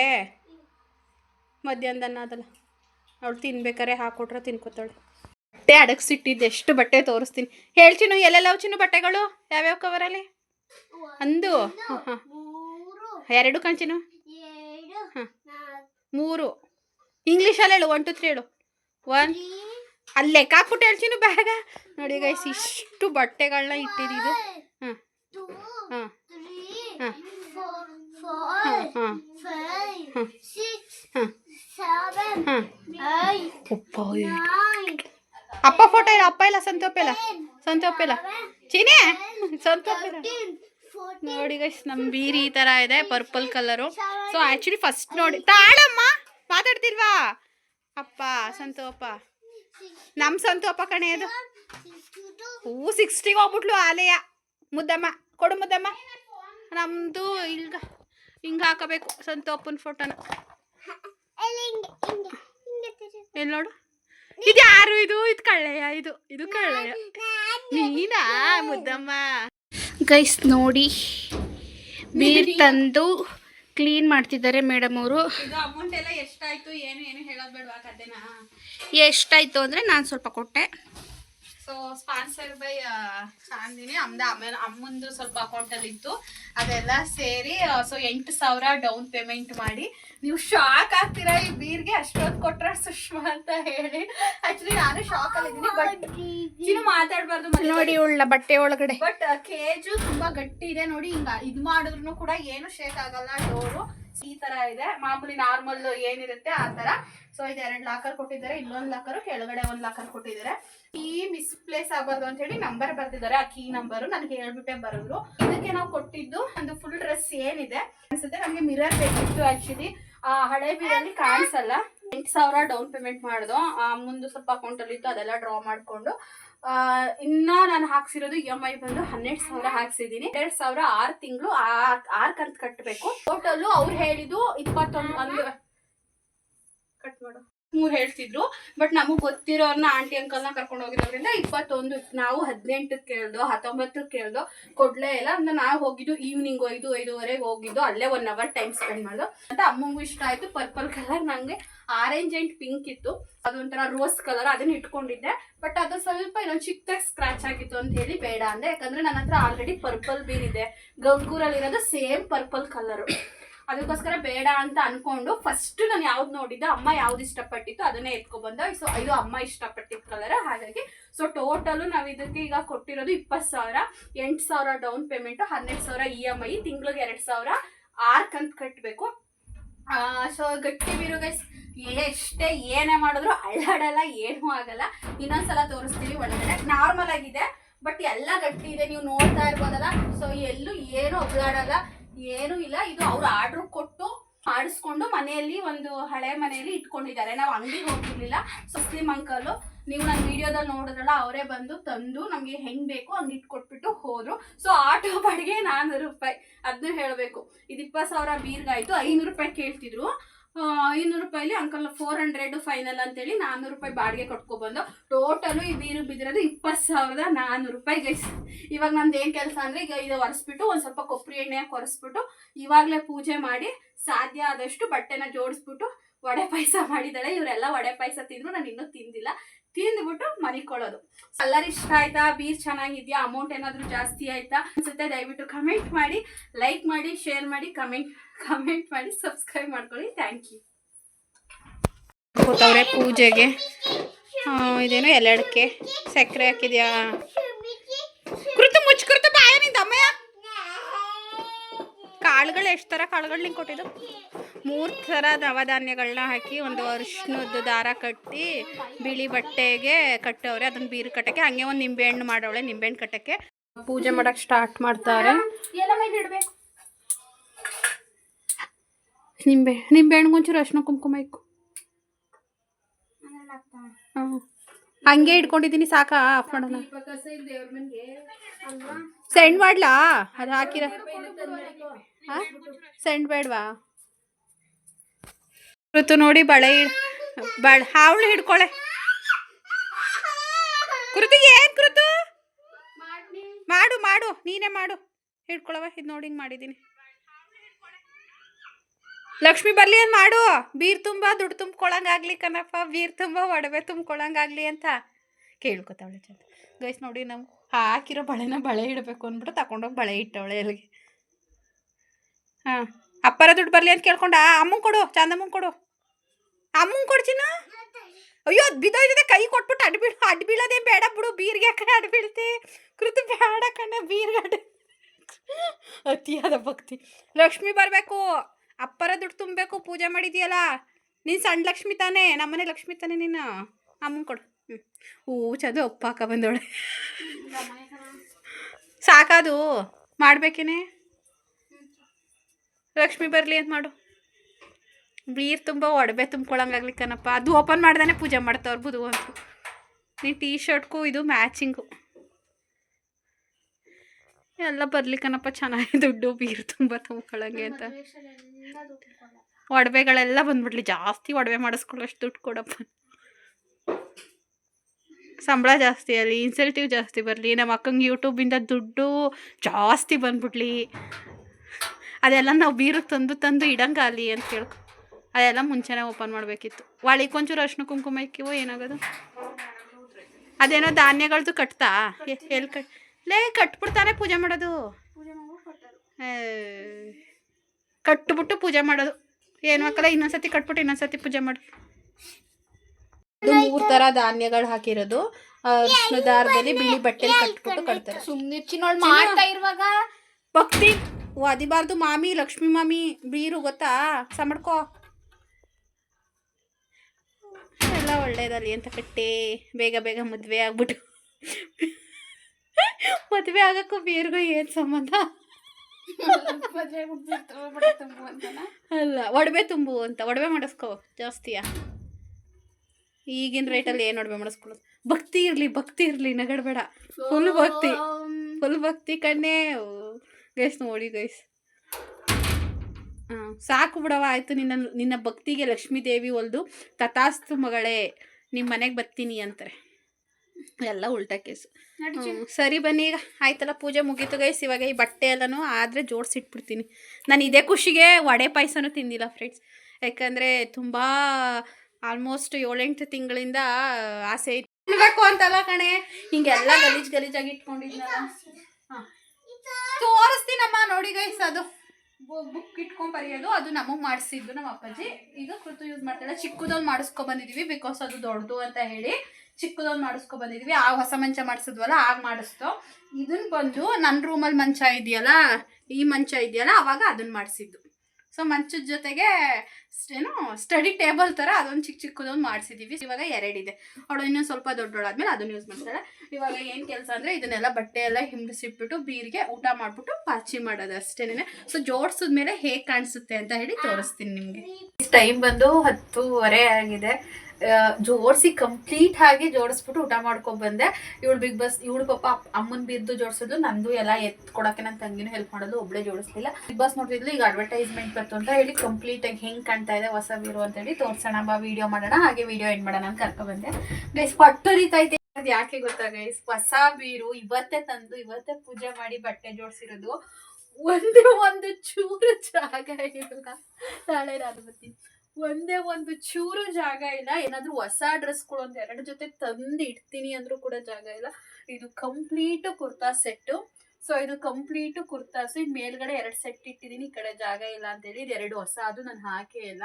[SPEAKER 1] ಮಧ್ಯಾಹ್ನದ ಅನ್ನ ಅದಲ್ಲ. ಅವಳು ತಿನ್ಬೇಕಾರೆ ಹಾಕೊಟ್ರೆ ತಿನ್ಕೋತಾಳೆ. ಬಟ್ಟೆ ಅಡಗಿಸಿಟ್ಟಿದ್ದು ಎಷ್ಟು ಬಟ್ಟೆ ತೋರಿಸ್ತೀನಿ. ಹೇಳ್ಚಿನು ಎಲ್ಲೆಲ್ಲ ಚಿನ್ನು ಬಟ್ಟೆಗಳು? ಯಾವ್ಯಾವ ಕವರಲ್ಲಿ ಅಂದು? ಹಾಂ ಹಾಂ ಎರಡು ಕಣ್ಚಿನು ಹಾಂ ಮೂರು. ಇಂಗ್ಲೀಷಲ್ಲಿ ಹೇಳು ಒನ್ ಟು ತ್ರೀ ಹೇಳು. ಒನ್ ಅಲ್ಲಿ ಲೆಕ್ಕ ಹಾಕ್ಬಿಟ್ಟು ಹೇಳ್ಚಿನು ಬ್ಯಾಗ? ನೋಡಿ ಗೈಸ್ ಇಷ್ಟು ಬಟ್ಟೆಗಳನ್ನ ಇಟ್ಟಿದ್ದು ಹಾಂ ಹಾಂ ಹಾಂ ಹಾಂ ಹಾಂ ಹಾಂ ಹಾಂ ಅಪ್ಪ ಫೋಟೋ ಇಲ್ಲ ಅಪ್ಪ ಇಲ್ಲ ಸಂತೋಪ ಇಲ್ಲ ಸಂತೋಪ ಇಲ್ಲ ಚೀನಿ ಸಂತೋಪ ಇಲ್ಲ ನೋಡಿ ಗೈಸ್ ನಮ್ಮ ಬೀರಿ ಈ ಥರ ಇದೆ purple colour so actually first ನೋಡಿ. ತಾಳಮ್ಮ ಮಾತಾಡ್ತಿಲ್ವಾ? ಅಪ್ಪ ಸಂತೋಪ. ನಮ್ಮ ಸಂತೋಪ ಕಣೆ ಅದು. ಹೂ ಸಿಕ್ಸ್ಟಿಗೆ ಹೋಗ್ಬಿಟ್ಲು ಆಲೆಯ. ಮುದ್ದಮ್ಮ ಕೊಡು ಮುದ್ದಮ್ಮ. ನಮ್ಮದು ಈಗ ಹಿಂಗೆ ಹಾಕಬೇಕು ಸಂತೋಪನ ಫೋಟೋನ ಎಲ್ಲಿ ನೋಡು? ಇದು ಯಾರು ಇದು? ಇದು ಕಳ್ಳೆಯ ಇದು ಇದು ಕಳ್ಳೆಯ. ನೀನಾ ಮುದ್ದಮ್ಮ? ಗೈಸ್ ನೋಡಿ. ನೀರ್ ತಂದು ಕ್ಲೀನ್ ಮಾಡ್ತಿದ್ದಾರೆ ಮೇಡಮ್ ಅವರು. ಇದು ಅಮೌಂಟ್ ಎಲ್ಲ ಎಷ್ಟಾಯ್ತು? ಏನು ಏನು ಹೇಳೋದು ಬೇಡವಾ ಕತೆನಾ ಎಷ್ಟಾಯ್ತು ಅಂದರೆ ನಾನು ಸ್ವಲ್ಪ ಕೊಟ್ಟೆ. ಸೊ ಸ್ಪಾನ್ಸರ್ ಬೈ ಚಾಂದಿನಿ ಅಮ್ದ ಆಮೇಲೆ ಅಮ್ಮಂದು ಸ್ವಲ್ಪ ಅಕೌಂಟಲ್ಲಿ ಇತ್ತು. ಅದೆಲ್ಲ ಸೇರಿ ಸೊ ಎಂಟು ಸಾವಿರ ಡೌನ್ ಪೇಮೆಂಟ್ ಮಾಡಿ. ನೀವು ಶಾಕ್ ಆಗ್ತೀರಾ ಈ ಬೀರ್ಗೆ ಅಷ್ಟೊಂದು ಕೊಟ್ರ ಸುಷ್ಮಾ ಅಂತ ಹೇಳಿ. ಆಕ್ಚುಲಿ ನಾನು ಶಾಕ್ ಆಗಿದ್ದೀನಿ ಬಟ್ ಇನ್ನು ಮಾತಾಡಬಾರ್ದು ನೋಡಿ ಉಳ್ಳ ಬಟ್ಟೆ ಒಳಗಡೆ. ಬಟ್ ಕೇಜು ತುಂಬಾ ಗಟ್ಟಿ ಇದೆ ನೋಡಿ ಹಿಂಗ ಇದು ಮಾಡಿದ್ರು ಕೂಡ ಏನು ಶೇಕ್ ಆಗಲ್ಲ ಡೋರು. ಈ ತರ ಇದೆ. ಮಾಮೂಲಿ ನಾರ್ಮಲ್ ಏನಿರುತ್ತೆ ಆ ತರ. ಸೊ ಇದು ಎರಡು ಲಾಕರ್ ಕೊಟ್ಟಿದ್ದಾರೆ. ಇಲ್ಲೊಂದು ಲಾಕರ್ ಕೆಳಗಡೆ ಒಂದ್ ಲಾಕರ್ ಕೊಟ್ಟಿದ್ದಾರೆ. ಕೀ ಮಿಸ್ಪ್ಲೇಸ್ ಆಗ್ಬಾರ್ದು ಅಂತ ಹೇಳಿ ನಂಬರ್ ಬರ್ತಿದ್ದಾರೆ ಆ ಕೀ ನಂಬರ್ ನನಗೆ ಹೇಳ್ಬಿಟ್ಟೆ ಬರೋದು ಅದಕ್ಕೆ ನಾವು ಕೊಟ್ಟಿದ್ದು ಒಂದು ಫುಲ್ ಡ್ರೆಸ್ ಏನಿದೆ. ಅನ್ಸುತ್ತೆ? ನಮಗೆ ಮಿರರ್ ಬೇಕಿತ್ತು ಆಕ್ಚುಲಿ ಆ ಹಳೆ ಬೀರಲ್ಲಿ ಕಾಣಿಸಲ್ಲ. ಎಂಟು ಸಾವಿರ ಡೌನ್ ಪೇಮೆಂಟ್ ಮಾಡಿದ್ರು ಆ, ಮುಂದೆ ಸ್ವಲ್ಪ ಅಕೌಂಟ್ ಅಲ್ಲಿ ಇತ್ತು ಅದೆಲ್ಲ ಡ್ರಾ ಮಾಡ್ಕೊಂಡು ಇನ್ನ ನಾನು ಹಾಕ್ಸಿರೋದು ಇ ಎಂ ಐ ಬಂದು ಹನ್ನೆರಡು ಸಾವಿರ ಹಾಕ್ಸಿದೀನಿ ಎರಡ್ ಸಾವಿರ ಆರು ತಿಂಗಳು ಆರ್ ಕಂತ್ ಕಟ್ಟಬೇಕು ಟೋಟಲ್ ಅವ್ರು ಹೇಳಿದ್ದು ಇಪ್ಪತ್ತೊಂದು ಕಟ್ ಮಾಡು. ಮೂರ್ ಹೇಳ್ತಿದ್ರು. ಬಟ್ ನಮಗ್ ಗೊತ್ತಿರೋರ್ನ ಆಂಟಿ ಅಂಕಲ್ನ ಕರ್ಕೊಂಡು ಹೋಗಿರೋದ್ರಿಂದ ಇಪ್ಪತ್ತೊಂದು, ನಾವು ಹದಿನೆಂಟಕ್ಕೆ ಕೇಳ್ದು ಹತ್ತೊಂಬತ್ತಕ್ಕೆ ಕೇಳ್ದು ಕೊಡ್ಲೇ ಇಲ್ಲ. ಅಂದ್ರೆ ನಾವು ಹೋಗಿದ್ದು ಈವ್ನಿಂಗ್ ಐದು, ಐದುವರೆಗೆ ಹೋಗಿದ್ದು. ಅಲ್ಲೇ ಒನ್ ಅವರ್ ಟೈಮ್ ಸ್ಪೆಂಡ್ ಮಾಡ್ದು. ಅಂತ ಅಮ್ಮಂಗೂ ಇಷ್ಟ ಆಯ್ತು. ಪರ್ಪಲ್ ಕಲರ್ ನಂಗೆ ಆರೆಂಜ್ ಅಂಡ್ ಪಿಂಕ್ ಇತ್ತು. ಅದೊಂಥರ ರೋಸ್ ಕಲರ್ ಅದನ್ನ ಇಟ್ಕೊಂಡಿದ್ದೆ. ಬಟ್ ಅದು ಸ್ವಲ್ಪ ಇನ್ನೊಂದು ಚಿಕ್ಕದಾಗಿ ಸ್ಕ್ರಾಚ್ ಆಗಿತ್ತು ಅಂತ ಹೇಳಿ ಬೇಡ ಅಂದೆ. ಯಾಕಂದ್ರೆ ನನ್ನ ಹತ್ರ ಆಲ್ರೆಡಿ ಪರ್ಪಲ್ ಬೀರ್ ಇದೆ. ಗಂಗೂರಲ್ಲಿರೋದು ಸೇಮ್ ಪರ್ಪಲ್ ಕಲರ್ ಅದಕ್ಕೋಸ್ಕರ ಬೇಡ ಅಂತ ಅನ್ಕೊಂಡು ಫಸ್ಟ್ ನಾನು ಯಾವ್ದು ನೋಡಿದ್ದೆ, ಅಮ್ಮ ಯಾವ್ದು ಇಷ್ಟಪಟ್ಟಿತ್ತು ಅದನ್ನೇ ಎತ್ಕೊಬಂದ ಸೊ ಇದು ಅಮ್ಮ ಇಷ್ಟಪಟ್ಟಿದ್ದ ಕಲರ್ ಹಾಗಾಗಿ. ಸೊ ಟೋಟಲು ನಾವು ಇದಕ್ಕೆ ಈಗ ಕೊಟ್ಟಿರೋದು ಇಪ್ಪತ್ತು ಸಾವಿರ. ಎಂಟು ಸಾವಿರ ಡೌನ್ ಪೇಮೆಂಟ್ ಹನ್ನೆರಡು ಸಾವಿರ ಇ ಎಂ ಐ ತಿಂಗ್ಳಿಗೆ ಎರಡು ಸಾವಿರ ಆರು ಕಟ್ಟಬೇಕು ಸೊ ಗಟ್ಟಿ ಬೀರು ಗೈಸ್ ಎಷ್ಟೇ ಏನೇ ಮಾಡಿದ್ರು ಅಳ್ಳಾಡಲ್ಲ ಏನೂ ಆಗಲ್ಲ. ಇನ್ನೊಂದ್ಸಲ ತೋರಿಸ್ತೀವಿ ಒಳಗಡೆ. ನಾರ್ಮಲ್ ಆಗಿದೆ ಬಟ್ ಎಲ್ಲ ಗಟ್ಟಿ ಇದೆ. ನೀವು ನೋಡ್ತಾ ಇರ್ಬೋದಲ್ಲ. ಸೊ ಎಲ್ಲೂ ಏನು ಒಬ್ಳಾಡಲ್ಲ ಏನೂ ಇಲ್ಲ, ಇದು ಅವ್ರು ಆರ್ಡರ್ ಕೊಟ್ಟು ಮಾಡಿಸ್ಕೊಂಡು ಮನೆಯಲ್ಲಿ ಒಂದು ಹಳೆ ಮನೆಯಲ್ಲಿ ಇಟ್ಕೊಂಡಿದ್ದಾರೆ. ನಾವು ಅಂಗಡಿಗೆ ಹೋಗಿರ್ಲಿಲ್ಲ ಸುಸ್ಲಿಮ್ ಅಂಕಲು ನೀವು ನನ್ನ ವಿಡಿಯೋದಲ್ಲಿ ನೋಡಿದ್ರಲ್ಲ, ಅವರೇ ಬಂದು ತಂದು ನಮಗೆ ಹೆಂಗ್ ಬೇಕು ಹಂಗೆ ಇಟ್ಕೊಟ್ಬಿಟ್ಟು ಹೋದರು. ಸೊ ಆಟೋ ಬಾಡಿಗೆ ನಾನ್ನೂರು ರೂಪಾಯಿ. ಅದನ್ನ ಹೇಳಬೇಕು. ಇದು ಇಪ್ಪತ್ತು ಸಾವಿರ ಬೀರ್ಗಾಯ್ತು, ಐನೂರು ರೂಪಾಯಿ ಕೇಳ್ತಿದ್ರು. ಐನೂರು ರೂಪಾಯಿಲಿ ಅಂಕಲ್ ಫೋರ್ ಹಂಡ್ರೆಡ್ ಫೈನಲ್ ಅಂತೇಳಿ ನಾನ್ನೂರು ರೂಪಾಯಿ ಬಾಡಿಗೆ ಕಟ್ಕೊಬಂದು ಟೋಟಲು ಈ ಬೀರು ಬಿದ್ದಿರೋದು ಇಪ್ಪತ್ತು ಸಾವಿರದ ನಾನ್ನೂರು ರೂಪಾಯಿ ಗೈಸ್ ಇವಾಗ ನಂದು ಏನು ಕೆಲಸ ಅಂದರೆ ಈಗ ಇದು ಒರೆಸ್ಬಿಟ್ಟು ಒಂದು ಸ್ವಲ್ಪ ಕೊಬ್ಬರಿ ಎಣ್ಣೆ ಹಾಕಿ ಒರೆಸ್ಬಿಟ್ಟು ಇವಾಗಲೇ ಪೂಜೆ ಮಾಡಿ ಸಾಧ್ಯ ಆದಷ್ಟು ಬಟ್ಟೆನ ಜೋಡಿಸ್ಬಿಟ್ಟು ವಡೆ ಪಾಯಸ ಮಾಡಿದ್ದಾಳೆ. ಇವರೆಲ್ಲ ವಡೆ ಪಾಯಸ ತಿಂದ್ರು, ನಾನು ಇನ್ನೂ ತಿಂದಿಲ್ಲ. ತಿಂದ್ಬಿಟ್ಟು ಮರಿಕೊಳ್ಳೋದು ಎಲ್ಲರೂ ಇಷ್ಟ ಆಯ್ತಾ? ಬೀರ್ ಚೆನ್ನಾಗಿದ್ಯಾ? ಅಮೌಂಟ್ ಏನಾದರೂ ಜಾಸ್ತಿ ಆಯ್ತಾ? ಅನ್ಸುತ್ತೆ, ದಯವಿಟ್ಟು ಕಮೆಂಟ್ ಮಾಡಿ ಲೈಕ್ ಮಾಡಿ ಶೇರ್ ಮಾಡಿ ಕಮೆಂಟ್ ಕಮೆಂಟ್ ಮಾಡಿ ಸಬ್ಸ್ಕ್ರೈಬ್ ಮಾಡ್ಕೊಳ್ಳಿ. ಥ್ಯಾಂಕ್ ಯು ಕೂತವ್ರೆ, ಪೂಜೆಗೆ. ಇದೇನು ಎಲ್ಲಡಕ್ಕೆ ಸಕ್ಕರೆ ಹಾಕಿದ್ಯಾ ಕೃತು ಮುಚ್ಚ ಕೃತು ಬಾಯ ನಿಂದ ಅಮ್ಮಯ್ಯ ಕಾಳುಗಳು, ಎಷ್ಟು ಥರ ಕಾಳುಗಳು ನಿಂಗೆ ಕೊಟ್ಟಿದ್ದು? ಮೂರು ಥರ ನವಧಾನ್ಯಗಳನ್ನ ಹಾಕಿ ಒಂದು ಅರಿಶಿನದ್ದು ದಾರ ಕಟ್ಟಿ, ಬಿಳಿ ಬಟ್ಟೆಗೆ ಕಟ್ಟವ್ರೆ. ಅದನ್ನು ಬೀರು ಕಟ್ಟಕ್ಕೆ, ಹಂಗೆ ಒಂದು ನಿಂಬೆಹಣ್ಣು ಮಾಡವಳೆ ನಿಂಬೆಹಣ್ಣು ಕಟ್ಟಕ್ಕೆ. ಪೂಜೆ ಮಾಡಕ್ಕೆ ಸ್ಟಾರ್ಟ್ ಮಾಡ್ತಾರೆ. ನಿಂಬೆ ನಿಂಬೆಹಣ್ಣು ಒಂಚೂರು ಅರ್ಶಿನ ಕುಂಕುಮ ಇಕ್ಕು. ಹಾಂ ಹಂಗೆ ಇಟ್ಕೊಂಡಿದ್ದೀನಿ, ಸಾಕಾ? ಆಫ್ ಮಾಡೋಣ. ಸೆಂಡ್ ಮಾಡ್ಲಾ? ಅದು ಹಾಕಿರ. ಸೆಂಡ್ ಬೇಡವಾ? ಋತು ನೋಡಿ ಬಳೆ ಬಳ, ಹಾವಳು ಹಿಡ್ಕೊಳೆ. ಕೃತಿಗೆ ಏನು ಕೃತು ಮಾಡು ಮಾಡು, ನೀನೇ ಮಾಡು. ಹಿಡ್ಕೊಳವ ಇದು ನೋಡಿ ಹಿಂಗೆ ಮಾಡಿದ್ದೀನಿ ಲಕ್ಷ್ಮಿ ಬರ್ಲಿ ಅಂತ ಮಾಡು? ಬೀರ್ ತುಂಬ, ದುಡ್ಡು ತುಂಬ್ಕೊಳಂಗಾಗ್ಲಿ ಕಣಪ್ಪ. ಬೀರ್ ತುಂಬ, ಒಡವೆ ತುಂಬ್ಕೊಳಂಗಾಗ್ಲಿ ಅಂತ ಕೇಳ್ಕೊತಾವಳೆ ಚಂದ. ಗೈಸ್ ನೋಡಿ ನಾವು ಹಾಕಿರೋ ಬಳೆನ ಬಳೆ ಇಡಬೇಕು ಅಂದ್ಬಿಟ್ಟು ತಗೊಂಡೋಗಿ ಬಳೆ ಇಟ್ಟವಳೆ ಎಲ್ಲಿಗೆ ಹಾಂ. ಅಪ್ಪರ ದುಡ್ಡು ಬರಲಿ ಅಂತ ಕೇಳ್ಕೊಂಡ. ಅಮ್ಮಂಗೆ ಕೊಡು, ಚಂದಮ್ಮಂಗೆ ಕೊಡು. ಅಮ್ಮಂಗೆ ಕೊಡ್ತೀನ ಅಯ್ಯೋ, ಅದು ಬಿದ್ದೋಗಿದೆ ಕೈ ಕೊಟ್ಬಿಟ್ಟು ಅಡ್ಬಿಡು ಅಡ್ಬಿಳೋದೇ ಅಡ್ ಬೇಡ ಬಿಡು, ಬೀರ್ಗೆ ಯಾಕಡೆ ಅಡ್ಬಿಡ್ತಿ. ಕೃತು ಬೇಡ ಕಣ ಬೀರ್ಗಡೆ ಅತಿಯಾದ ಭಕ್ತಿ. ಲಕ್ಷ್ಮಿ ಬರಬೇಕು. ಅಪ್ಪರ ದುಡ್ಡು ತುಂಬಬೇಕು, ಪೂಜೆ ಮಾಡಿದ್ಯಲ್ಲ. ನೀನು ಸಣ್ಣ ಲಕ್ಷ್ಮಿ ತಾನೇ, ನಮ್ಮನೆ ಲಕ್ಷ್ಮಿ ತಾನೇ ನೀನು. ಅಮ್ಮಂಗೆ ಕೊಡು. ಹ್ಞೂ ಹೂ ಚದು ಅಪ್ಪ ಹಾಕ ಬಂದೋಳೆ ಸಾಕಾದು. ಮಾಡ್ಬೇಕೇನೆ? ಲಕ್ಷ್ಮಿ ಬರಲಿ ಅಂತ ಮಾಡು. ಬೀರ್ ತುಂಬ ಒಡವೆ ತುಂಬ್ಕೊಳಂಗಾಗ್ಲಿ ಕಣಪ್ಪ ಅದು ಓಪನ್ ಮಾಡ್ದೇ ಪೂಜೆ ಮಾಡ್ತಾವ್ರು ಬುದು ಅಂತ ನೀನು ಟೀ ಶರ್ಟ್ಗೂ ಇದು ಮ್ಯಾಚಿಂಗು ಎಲ್ಲ ಬರಲಿ ಕಣಪ್ಪ ಚೆನ್ನಾಗಿ ದುಡ್ಡು ಬೀರ್ ತುಂಬ ತುಂಬ್ಕೊಳಂಗೆ ಅಂತ. ಒಡವೆಗಳೆಲ್ಲ ಬಂದ್ಬಿಡ್ಲಿ. ಜಾಸ್ತಿ ಒಡವೆ ಮಾಡಿಸ್ಕೊಳ್ಳೋಷ್ಟು ದುಡ್ಡು ಕೊಡಪ್ಪ. ಸಂಬಳ ಜಾಸ್ತಿ ಆಗಲಿ ಇನ್ಸೆಂಟಿವ್ ಜಾಸ್ತಿ ಬರಲಿ ನಮ್ಮ ಅಕ್ಕಂಗೆ ಯೂಟ್ಯೂಬಿಂದ ದುಡ್ಡು ಜಾಸ್ತಿ ಬಂದ್ಬಿಡ್ಲಿ. ಅದೆಲ್ಲ ನಾವು ಬೀರು ತಂದು ತಂದು ಇಡಂಗಾಲಿ ಅಂತ ಕೇಳ್ಕೊ ಅದೆಲ್ಲ ಮುಂಚೆನೇ ಓಪನ್ ಮಾಡಬೇಕಿತ್ತು. ವಾಳಿ ಒಂಚೂರು ಅರ್ಶಿನ ಕುಂಕುಮ ಇಕ್ಕಿವೋ ಏನಾಗೋದು? ಅದೇನೋ ಧಾನ್ಯಗಳದ್ದು ಕಟ್ತಾ? ಎಲ್ಲಿ ಕಟ್, ಲೇ ಕಟ್ಬಿಡ್ತಾನೆ ಪೂಜೆ ಮಾಡೋದು. ಕಟ್ಬಿಟ್ಟು ಪೂಜೆ ಮಾಡೋದು. ಏನು ಹಾಕಲ್ಲ ಇನ್ನೊಂದ್ಸತಿ ಕಟ್ಬಿಟ್ಟು ಇನ್ನೊಂದ್ಸತಿ ಪೂಜೆ ಮಾಡು ಇದು ಮೂರ್ ತರ ಧಾನ್ಯಗಳು ಹಾಕಿರೋದು. ಅರ್ಶಿನ ದಾರದಲ್ಲಿ ಬಿಳಿ ಬಟ್ಟೆಲಿ ಕಟ್ಬಿಟ್ಟು ಕಟ್ತಾರೆ.
[SPEAKER 4] ಸುಮ್ಮನೆ ಮಾಡ್ತಾ ಇರುವಾಗ
[SPEAKER 1] ಭಕ್ತಿ. ಒದಿಬಾರ್ದು ಮಾಮಿ ಲಕ್ಷ್ಮಿ ಮಾಮಿ ಬೀರು ಗೊತ್ತಾ? ಸಮಡ್ಕೋ ಎಲ್ಲ ಒಳ್ಳೇದಲ್ಲಿ ಅಂತ ಕಟ್ಟೆ ಬೇಗ ಬೇಗ ಮದುವೆ ಆಗ್ಬಿಟ್ಟು. ಮದುವೆ ಆಗಕ್ಕೂ ಬೀರ್ಗೂ ಏನು ಸಂಬಂಧ? ಅಲ್ಲ ಒಡವೆ ತುಂಬು ಅಂತ ಒಡವೆ ಮಾಡಿಸ್ಕೋ ಜಾಸ್ತಿಯಾ? ಈಗಿನ ರೇಟಲ್ಲಿ ಏನ್ ನೋಡ್ಬೇಕು ಮಾಡಿಸ್ಕೊಳ್ಳೋದು ಭಕ್ತಿ ಇರ್ಲಿ ಭಕ್ತಿ ಇರ್ಲಿ ನಗಡಬೇಡ. ಫುಲ್ ಭಕ್ತಿ. ಫುಲ್ ಭಕ್ತಿ ಕಣ್ಣೇ. ಗೈಸ್ ನೋಡಿ ಗೈಸ್ ಹಾಂ ಸಾಕು ಬಿಡವ ಆಯ್ತು. ನಿನ್ನ ನಿನ್ನ ಭಕ್ತಿಗೆ ಲಕ್ಷ್ಮೀ ದೇವಿ ಒಲ್ದು ತಥಾಸ್ತು ಮಗಳೇ ನಿಮ್ಮ ಮನೆಗೆ ಬರ್ತೀನಿ ಅಂತಾರೆ. ಎಲ್ಲ ಉಲ್ಟಾ ಕೇಸು. ಸರಿ ಬನ್ನಿ ಈಗ. ಆಯ್ತಲ್ಲ ಪೂಜೆ ಮುಗೀತು ಗೈಸ್ ಇವಾಗ ಈ ಬಟ್ಟೆ ಎಲ್ಲನೂ ಆದರೆ ಜೋಡಿಸಿಟ್ಬಿಡ್ತೀನಿ ನಾನು ಇದೇ ಖುಷಿಗೆ ವಡೆ ಪಾಯಸನೂ ತಿಂದಿಲ್ಲ ಫ್ರೆಂಡ್ಸ್ ಯಾಕಂದರೆ ತುಂಬ ಆಲ್ಮೋಸ್ಟ್ ಏಳೆಂಟು ತಿಂಗಳಿಂದ ಆಸೆ ತಿನ್ಬೇಕು ಅಂತಲ್ಲ ಕಣೆ. ಹಿಂಗೆಲ್ಲ ಗಲೀಜ್ ಗಲೀಜಾಗಿ ಇಟ್ಕೊಂಡಿದ್ನಲ್ಲ. ತೋರಿಸ್ತೀನಮ್ಮ ನೋಡಿ ಗೈಸ್ ಅದು. ಬುಕ್ ಇಟ್ಕೊಂಡ್ ಬರೆಯೋದು, ಅದು ನಮಗೆ ಮಾಡಿಸಿದ್ದು ನಮ್ಮ ಅಪ್ಪಾಜಿ. ಈಗ ಕೃತು ಯೂಸ್ ಮಾಡ್ತಾಳೆ. ಚಿಕ್ಕದೊಂದು ಮಾಡಿಸ್ಕೊ ಬಂದಿದೀವಿ ಬಿಕಾಸ್ ಅದು ದೊಡ್ಡದು ಅಂತ ಹೇಳಿ ಚಿಕ್ಕದೊಂದು ಮಾಡಿಸ್ಕೊ ಬಂದಿದ್ವಿ. ಆ ಹೊಸ ಮಂಚ ಮಾಡಿಸಿದ್ವಲ್ಲ, ಆಗ ಮಾಡಿಸ್ತು. ಇದನ್ನ ಬಂದು ನನ್ನ ರೂಮಲ್ಲಿ ಮಂಚ ಇದೆಯಲ್ಲ, ಈ ಮಂಚ ಇದೆಯಲ್ಲ, ಅವಾಗ ಅದನ್ನ ಮಾಡಿಸಿದ್ದು. ಸೊ ಮಂಚದ ಜೊತೆಗೆ ಏನು ಸ್ಟಡಿ ಟೇಬಲ್ ಥರ ಅದೊಂದು ಚಿಕ್ಕ ಚಿಕ್ಕದೊಂದು ಮಾಡಿಸಿದ್ದೀವಿ ಇವಾಗ ಎರಡಿದೆ ಅವಳು ಇನ್ನೂ ಸ್ವಲ್ಪ ದೊಡ್ಡೋಳಾದ್ಮೇಲೆ ಅದನ್ನು ಯೂಸ್ ಮಾಡ್ತಾಳೆ ಇವಾಗ ಏನು ಕೆಲಸ ಅಂದರೆ ಇದನ್ನೆಲ್ಲ ಬಟ್ಟೆ ಎಲ್ಲ ಹಿಂಡಿಸಿಟ್ಬಿಟ್ಟು ಬೀರಿಗೆ ಊಟ ಮಾಡಿಬಿಟ್ಟು ಪಾಚಿ ಮಾಡೋದು ಅಷ್ಟೇನೆ ಸೊ ಜೋಡಿಸಿದ್ಮೇಲೆ ಹೇಗೆ ಕಾಣಿಸುತ್ತೆ ಅಂತ ಹೇಳಿ ತೋರಿಸ್ತೀನಿ ನಿಮಗೆ. ಟೈಮ್ ಬಂದು ಹತ್ತೂವರೆ ಆಗಿದೆ. ಜೋಡಿಸಿ ಕಂಪ್ಲೀಟ್ ಆಗಿ ಜೋಡಿಸ್ಬಿಟ್ಟು ಊಟ ಮಾಡ್ಕೊಂಡ್ ಬಂದೆ. ಇವಳು ಬಿಗ್ ಬಾಸ್ ಇವಳು ಪಾಪ ಅಮ್ಮನ ಬಿದ್ದು ಜೋಡಿಸೋದು ನಂದು ಎಲ್ಲ ಎತ್ಕೊಡಕ್ಕೆ ನನ್ನ ತಂಗಿನೂ ಹೆಲ್ಪ್ ಮಾಡೋದು, ಒಬ್ಳೆ ಜೋಡಿಸ್ಲಿಲ್ಲ. ಬಿಗ್ ಬಾಸ್ ನೋಡ್ತಿದ್ಲು ಈಗ ಅಡ್ವರ್ಟೈಸ್ಮೆಂಟ್ ಬರ್ತು ಅಂತ ಹೇಳಿ ಕಂಪ್ಲೀಟ್ ಆಗಿ ಹೆಂಗ್ ಕಾಣ್ತಾ ಇದೆ ಹೊಸ ಬೀರು ಅಂತ ಹೇಳಿ ತೋರ್ಸೋಣ, ಬಾ ವಿಡಿಯೋ ಮಾಡೋಣ, ಹಾಗೆ ವಿಡಿಯೋ ಎಂಡ್ ಮಾಡೋಣ ಅಂತ ಕರ್ಕೊ ಬಂದೆ. ಗೈಸ್ ಹೊಟ್ಟುರಿತೈತೆ ಅದು ಯಾಕೆ ಗೊತ್ತಾ ಗೈಸ್ ಹೊಸ ಬೀರು, ಇವತ್ತೇ ತಂದು, ಇವತ್ತೇ ಪೂಜೆ ಮಾಡಿ ಬಟ್ಟೆ ಜೋಡಿಸಿರೋದು. ಒಂದೇ ಒಂದು ಚೂರು ಜಾಗ ಇಲ್ಲ. ನಾಳೆ ನಾನು ಬರ್ತೀನಿ ಒಂದೇ ಒಂದು ಚೂರು ಜಾಗ ಇಲ್ಲ. ಏನಾದ್ರೂ ಹೊಸ ಡ್ರೆಸ್ಗಳು ಒಂದು ಎರಡು ಜೊತೆ ತಂದು ಇಡ್ತೀನಿ ಅಂದ್ರೂ ಕೂಡ ಜಾಗ ಇಲ್ಲ. ಇದು ಕಂಪ್ಲೀಟ್ ಕುರ್ತಾ ಸೆಟ್ಟು ಸೊ ಇದು ಕಂಪ್ಲೀಟ್ ಕುರ್ತಾಸು ಇದು ಮೇಲ್ಗಡೆ ಎರಡು ಸೆಟ್ ಇಟ್ಟಿದ್ದೀನಿ. ಈ ಕಡೆ ಜಾಗ ಇಲ್ಲ ಅಂತೇಳಿ ಇದು ಎರಡು ಹೊಸ. ಅದು ನಾನು ಹಾಕೇ ಇಲ್ಲ.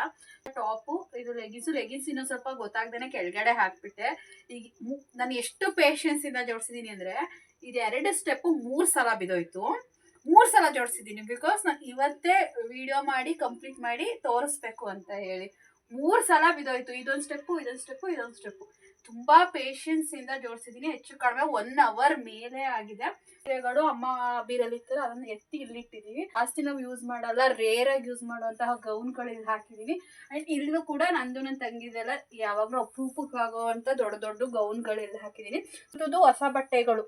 [SPEAKER 1] ಟಾಪು ಇದು ಲೆಗಿನ್ಸು ಲೆಗಿನ್ಸ್ ಇನ್ನೂ ಸ್ವಲ್ಪ ಗೊತ್ತಾಗ್ದೇನೆ ಕೆಳಗಡೆ ಹಾಕ್ಬಿಟ್ಟೆ. ಈಗ ನಾನು ಎಷ್ಟು ಪೇಷನ್ಸ್ ಇಂದ ಜೋಡಿಸಿದ್ದೀನಿ ಅಂದ್ರೆ, ಇದು ಎರಡು ಸ್ಟೆಪ್ಪು ಮೂರು ಸಲ ಬಿದ್ದೋಯ್ತು. ಮೂರು ಸಲ ಜೋಡಿಸಿದ್ದೀನಿ ಬಿಕಾಸ್ ನಾನು ಇವತ್ತೇ ವಿಡಿಯೋ ಮಾಡಿ ಕಂಪ್ಲೀಟ್ ಮಾಡಿ ತೋರಿಸ್ಬೇಕು ಅಂತ ಹೇಳಿ. ಮೂರು ಸಲ ಬಿದ್ದೋಯ್ತು. ಇದೊಂದು ಸ್ಟೆಪ್ಪು ಇದೊಂದು ಸ್ಟೆಪ್ಪು ಇದೊಂದು ಸ್ಟೆಪ್ಪು ತುಂಬಾ ಪೇಷನ್ಸ್ ಇಂದ ಜೋಡಿಸಿದ್ದೀನಿ. ಹೆಚ್ಚು ಕಡಿಮೆ ಒನ್ ಅವರ್ ಮೇಲೆ ಆಗಿದೆ. ಸೀರೆಗಳು ಅಮ್ಮ ಬೀರಲ್ಲಿತ್ತು ಅದನ್ನು ಎತ್ತಿ ಇಲ್ಲಿಟ್ಟಿದೀವಿ. ಜಾಸ್ತಿ ನಾವು ಯೂಸ್ ಮಾಡಲ್ಲ ರೇರ್ ಆಗಿ ಯೂಸ್ ಮಾಡುವಂತಹ ಗೌನ್ಗಳು ಇಲ್ಲಿ ಹಾಕಿದೀನಿ. ಅಂಡ್ ಇಲ್ಲೂ ಕೂಡ ನಂದು ನನ್ನ ತಂಗಿದೆಲ್ಲ ಯಾವಾಗಲೂ ಅಪರೂಪಕ್ಕಾಗುವಂತ ದೊಡ್ಡ ದೊಡ್ಡ ಗೌನ್ಗಳು ಇಲ್ಲಿ ಹಾಕಿದೀನಿ. ಇದು ಹೊಸ ಬಟ್ಟೆಗಳು.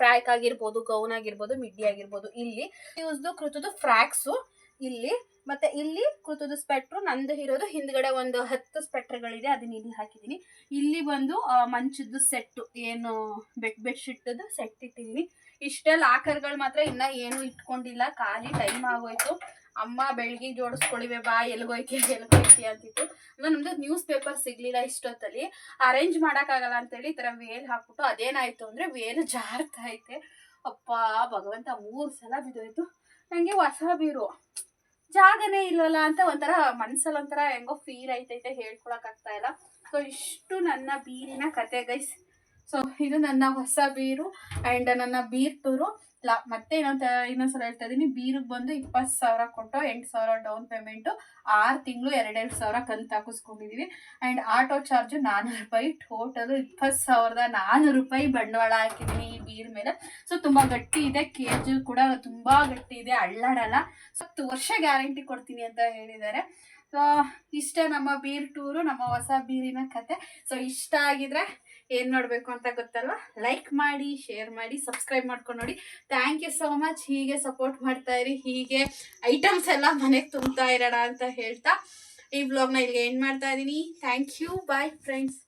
[SPEAKER 1] ಫ್ರಾಕ್ ಆಗಿರ್ಬೋದು, ಗೌನ್ ಆಗಿರ್ಬೋದು, ಮಿಡ್ಡಿ ಆಗಿರ್ಬೋದು, ಇಲ್ಲಿ ಯೂಸ್ದು ಕೃತದ್ದು ಫ್ರಾಕ್ಸು ಇಲ್ಲಿ, ಮತ್ತೆ ಇಲ್ಲಿ ಕೃತದ ಸ್ಪೆಟ್ರು, ನಂದು ಇರೋದು ಹಿಂದ್ಗಡೆ ಒಂದು ಹತ್ತು ಸ್ಪೆಟ್ರ್ಗಳಿದೆ, ಅದನ್ನ ಇಲ್ಲಿ ಹಾಕಿದ್ದೀನಿ. ಇಲ್ಲಿ ಬಂದು ಮಂಚದ್ದು ಸೆಟ್ಟು, ಏನು ಬೆಡ್ ಬೆಡ್ಶೀಟ್ದು ಸೆಟ್ ಇಟ್ಟಿದ್ದೀನಿ. ಇಷ್ಟೇ ಆಕರ್ಗಳು ಮಾತ್ರ ಇನ್ನ ಏನು ಇಟ್ಕೊಂಡಿಲ್ಲ, ಖಾಲಿ ಟೈಮ್ ಆಗೋಯ್ತು. ಅಮ್ಮ ಬೆಳಗ್ಗೆ ಜೋಡಿಸ್ಕೊಳಿವೆ ಬಾ ಎಲ್ಗೋಯ್ತಿ ಎಲ್ಗೋಯ್ತಿ ಅಂತಿತ್ತು. ಅಂದ್ರೆ ನಮ್ದು ನ್ಯೂಸ್ ಪೇಪರ್ ಸಿಗ್ಲಿಲ್ಲ ಇಷ್ಟೊತ್ತಲ್ಲಿ. ಅರೇಂಜ್ ಮಾಡೋಕ್ಕಾಗಲ್ಲ ಅಂತೇಳಿ ಈ ಥರ ವೇಲ್ ಹಾಕ್ಬಿಟ್ಟು ಅದೇನಾಯ್ತು ಅಂದರೆ ವೇಲ್ ಜಾರ್ತಾ ಐತೆ ಅಪ್ಪ, ಭಗವಂತ ಮೂರು ಸಲ ಬಿದ್ದೋಯ್ತು. ನನಗೆ ಹೊಸ ಬೀರು. ಜಾಗನೇ ಇಲ್ವಲ್ಲ ಅಂತ ಒಂಥರ ಮನ್ಸಲ್ಲಿ ಒಂಥರ ಹೆಂಗೋ ಫೀಲ್ ಐತೈತೆ ಹೇಳ್ಕೊಳಕ್ ಇಲ್ಲ. ಸೊ ಇಷ್ಟು ನನ್ನ ಬೀರಿನ ಕತೆ ಗೈಸ್ ಸೊ ಇದು ನನ್ನ ಹೊಸ ಬೀರು ಆ್ಯಂಡ್ ನನ್ನ ಬೀರ್ ಟೂರು ಲಾ, ಮತ್ತೆ ಇನ್ನೊಂದು, ಇನ್ನೊಂದ್ಸಲ ಹೇಳ್ತಾ ಇದ್ದೀನಿ ಬೀರಿಗೆ ಬಂದು ಇಪ್ಪತ್ತು ಸಾವಿರ ಕೊಟ್ಟು ಎಂಟು ಸಾವಿರ ಡೌನ್ ಪೇಮೆಂಟು. ಆರು ತಿಂಗಳು ಎರಡೆರಡು ಸಾವಿರ ಕಂತು ಹಾಕಿಸ್ಕೊಂಡಿದ್ದೀವಿ ಆ್ಯಂಡ್ ಆಟೋ ಚಾರ್ಜು ನಾನೂರು ರೂಪಾಯಿ. ಟೋಟಲು ಇಪ್ಪತ್ತು ಸಾವಿರದ ನಾನೂರು ರೂಪಾಯಿ ಬಂಡವಾಳ ಹಾಕಿದ್ದೀನಿ ಈ ಬೀರ್ ಮೇಲೆ. ಸೊ ತುಂಬ ಗಟ್ಟಿ ಇದೆ. ಕೇಜು ಕೂಡ ತುಂಬ ಗಟ್ಟಿ ಇದೆ. ಅಳ್ಳಾಡಲ್ಲ. ಸೊ ಹತ್ತು ವರ್ಷ ಗ್ಯಾರಂಟಿ ಕೊಡ್ತೀನಿ ಅಂತ ಹೇಳಿದ್ದಾರೆ. ಸೊ ಇಷ್ಟೇ ನಮ್ಮ ಬೀರ್ ಟೂರು, ನಮ್ಮ ಹೊಸ ಬೀರಿನ ಕತೆ. ಸೊ ಇಷ್ಟ ಆಗಿದ್ರೆ ಏನು ಮಾಡಬೇಕು ಅಂತ ಗೊತ್ತಲ್ವಾ? ಲೈಕ್ ಮಾಡಿ ಶೇರ್ ಮಾಡಿ ಸಬ್ಸ್ಕ್ರೈಬ್ ಮಾಡ್ಕೊಂಡು ನೋಡಿ. ಥ್ಯಾಂಕ್ ಯು ಸೋ ಮಚ್ ಹೀಗೆ ಸಪೋರ್ಟ್ ಮಾಡ್ತಾ ಇರಿ. ಹೀಗೆ ಐಟಮ್ಸ್ ಎಲ್ಲ ಮನೆಗೆ ತುಂಬ್ತಾ ಇರೋಣ ಅಂತ ಹೇಳ್ತಾ ಈ ವ್ಲಾಗ್ನ ಇಲ್ಲಿಗೆ ಏನು ಮಾಡ್ತಾ ಇದ್ದೀನಿ. Thank you bye friends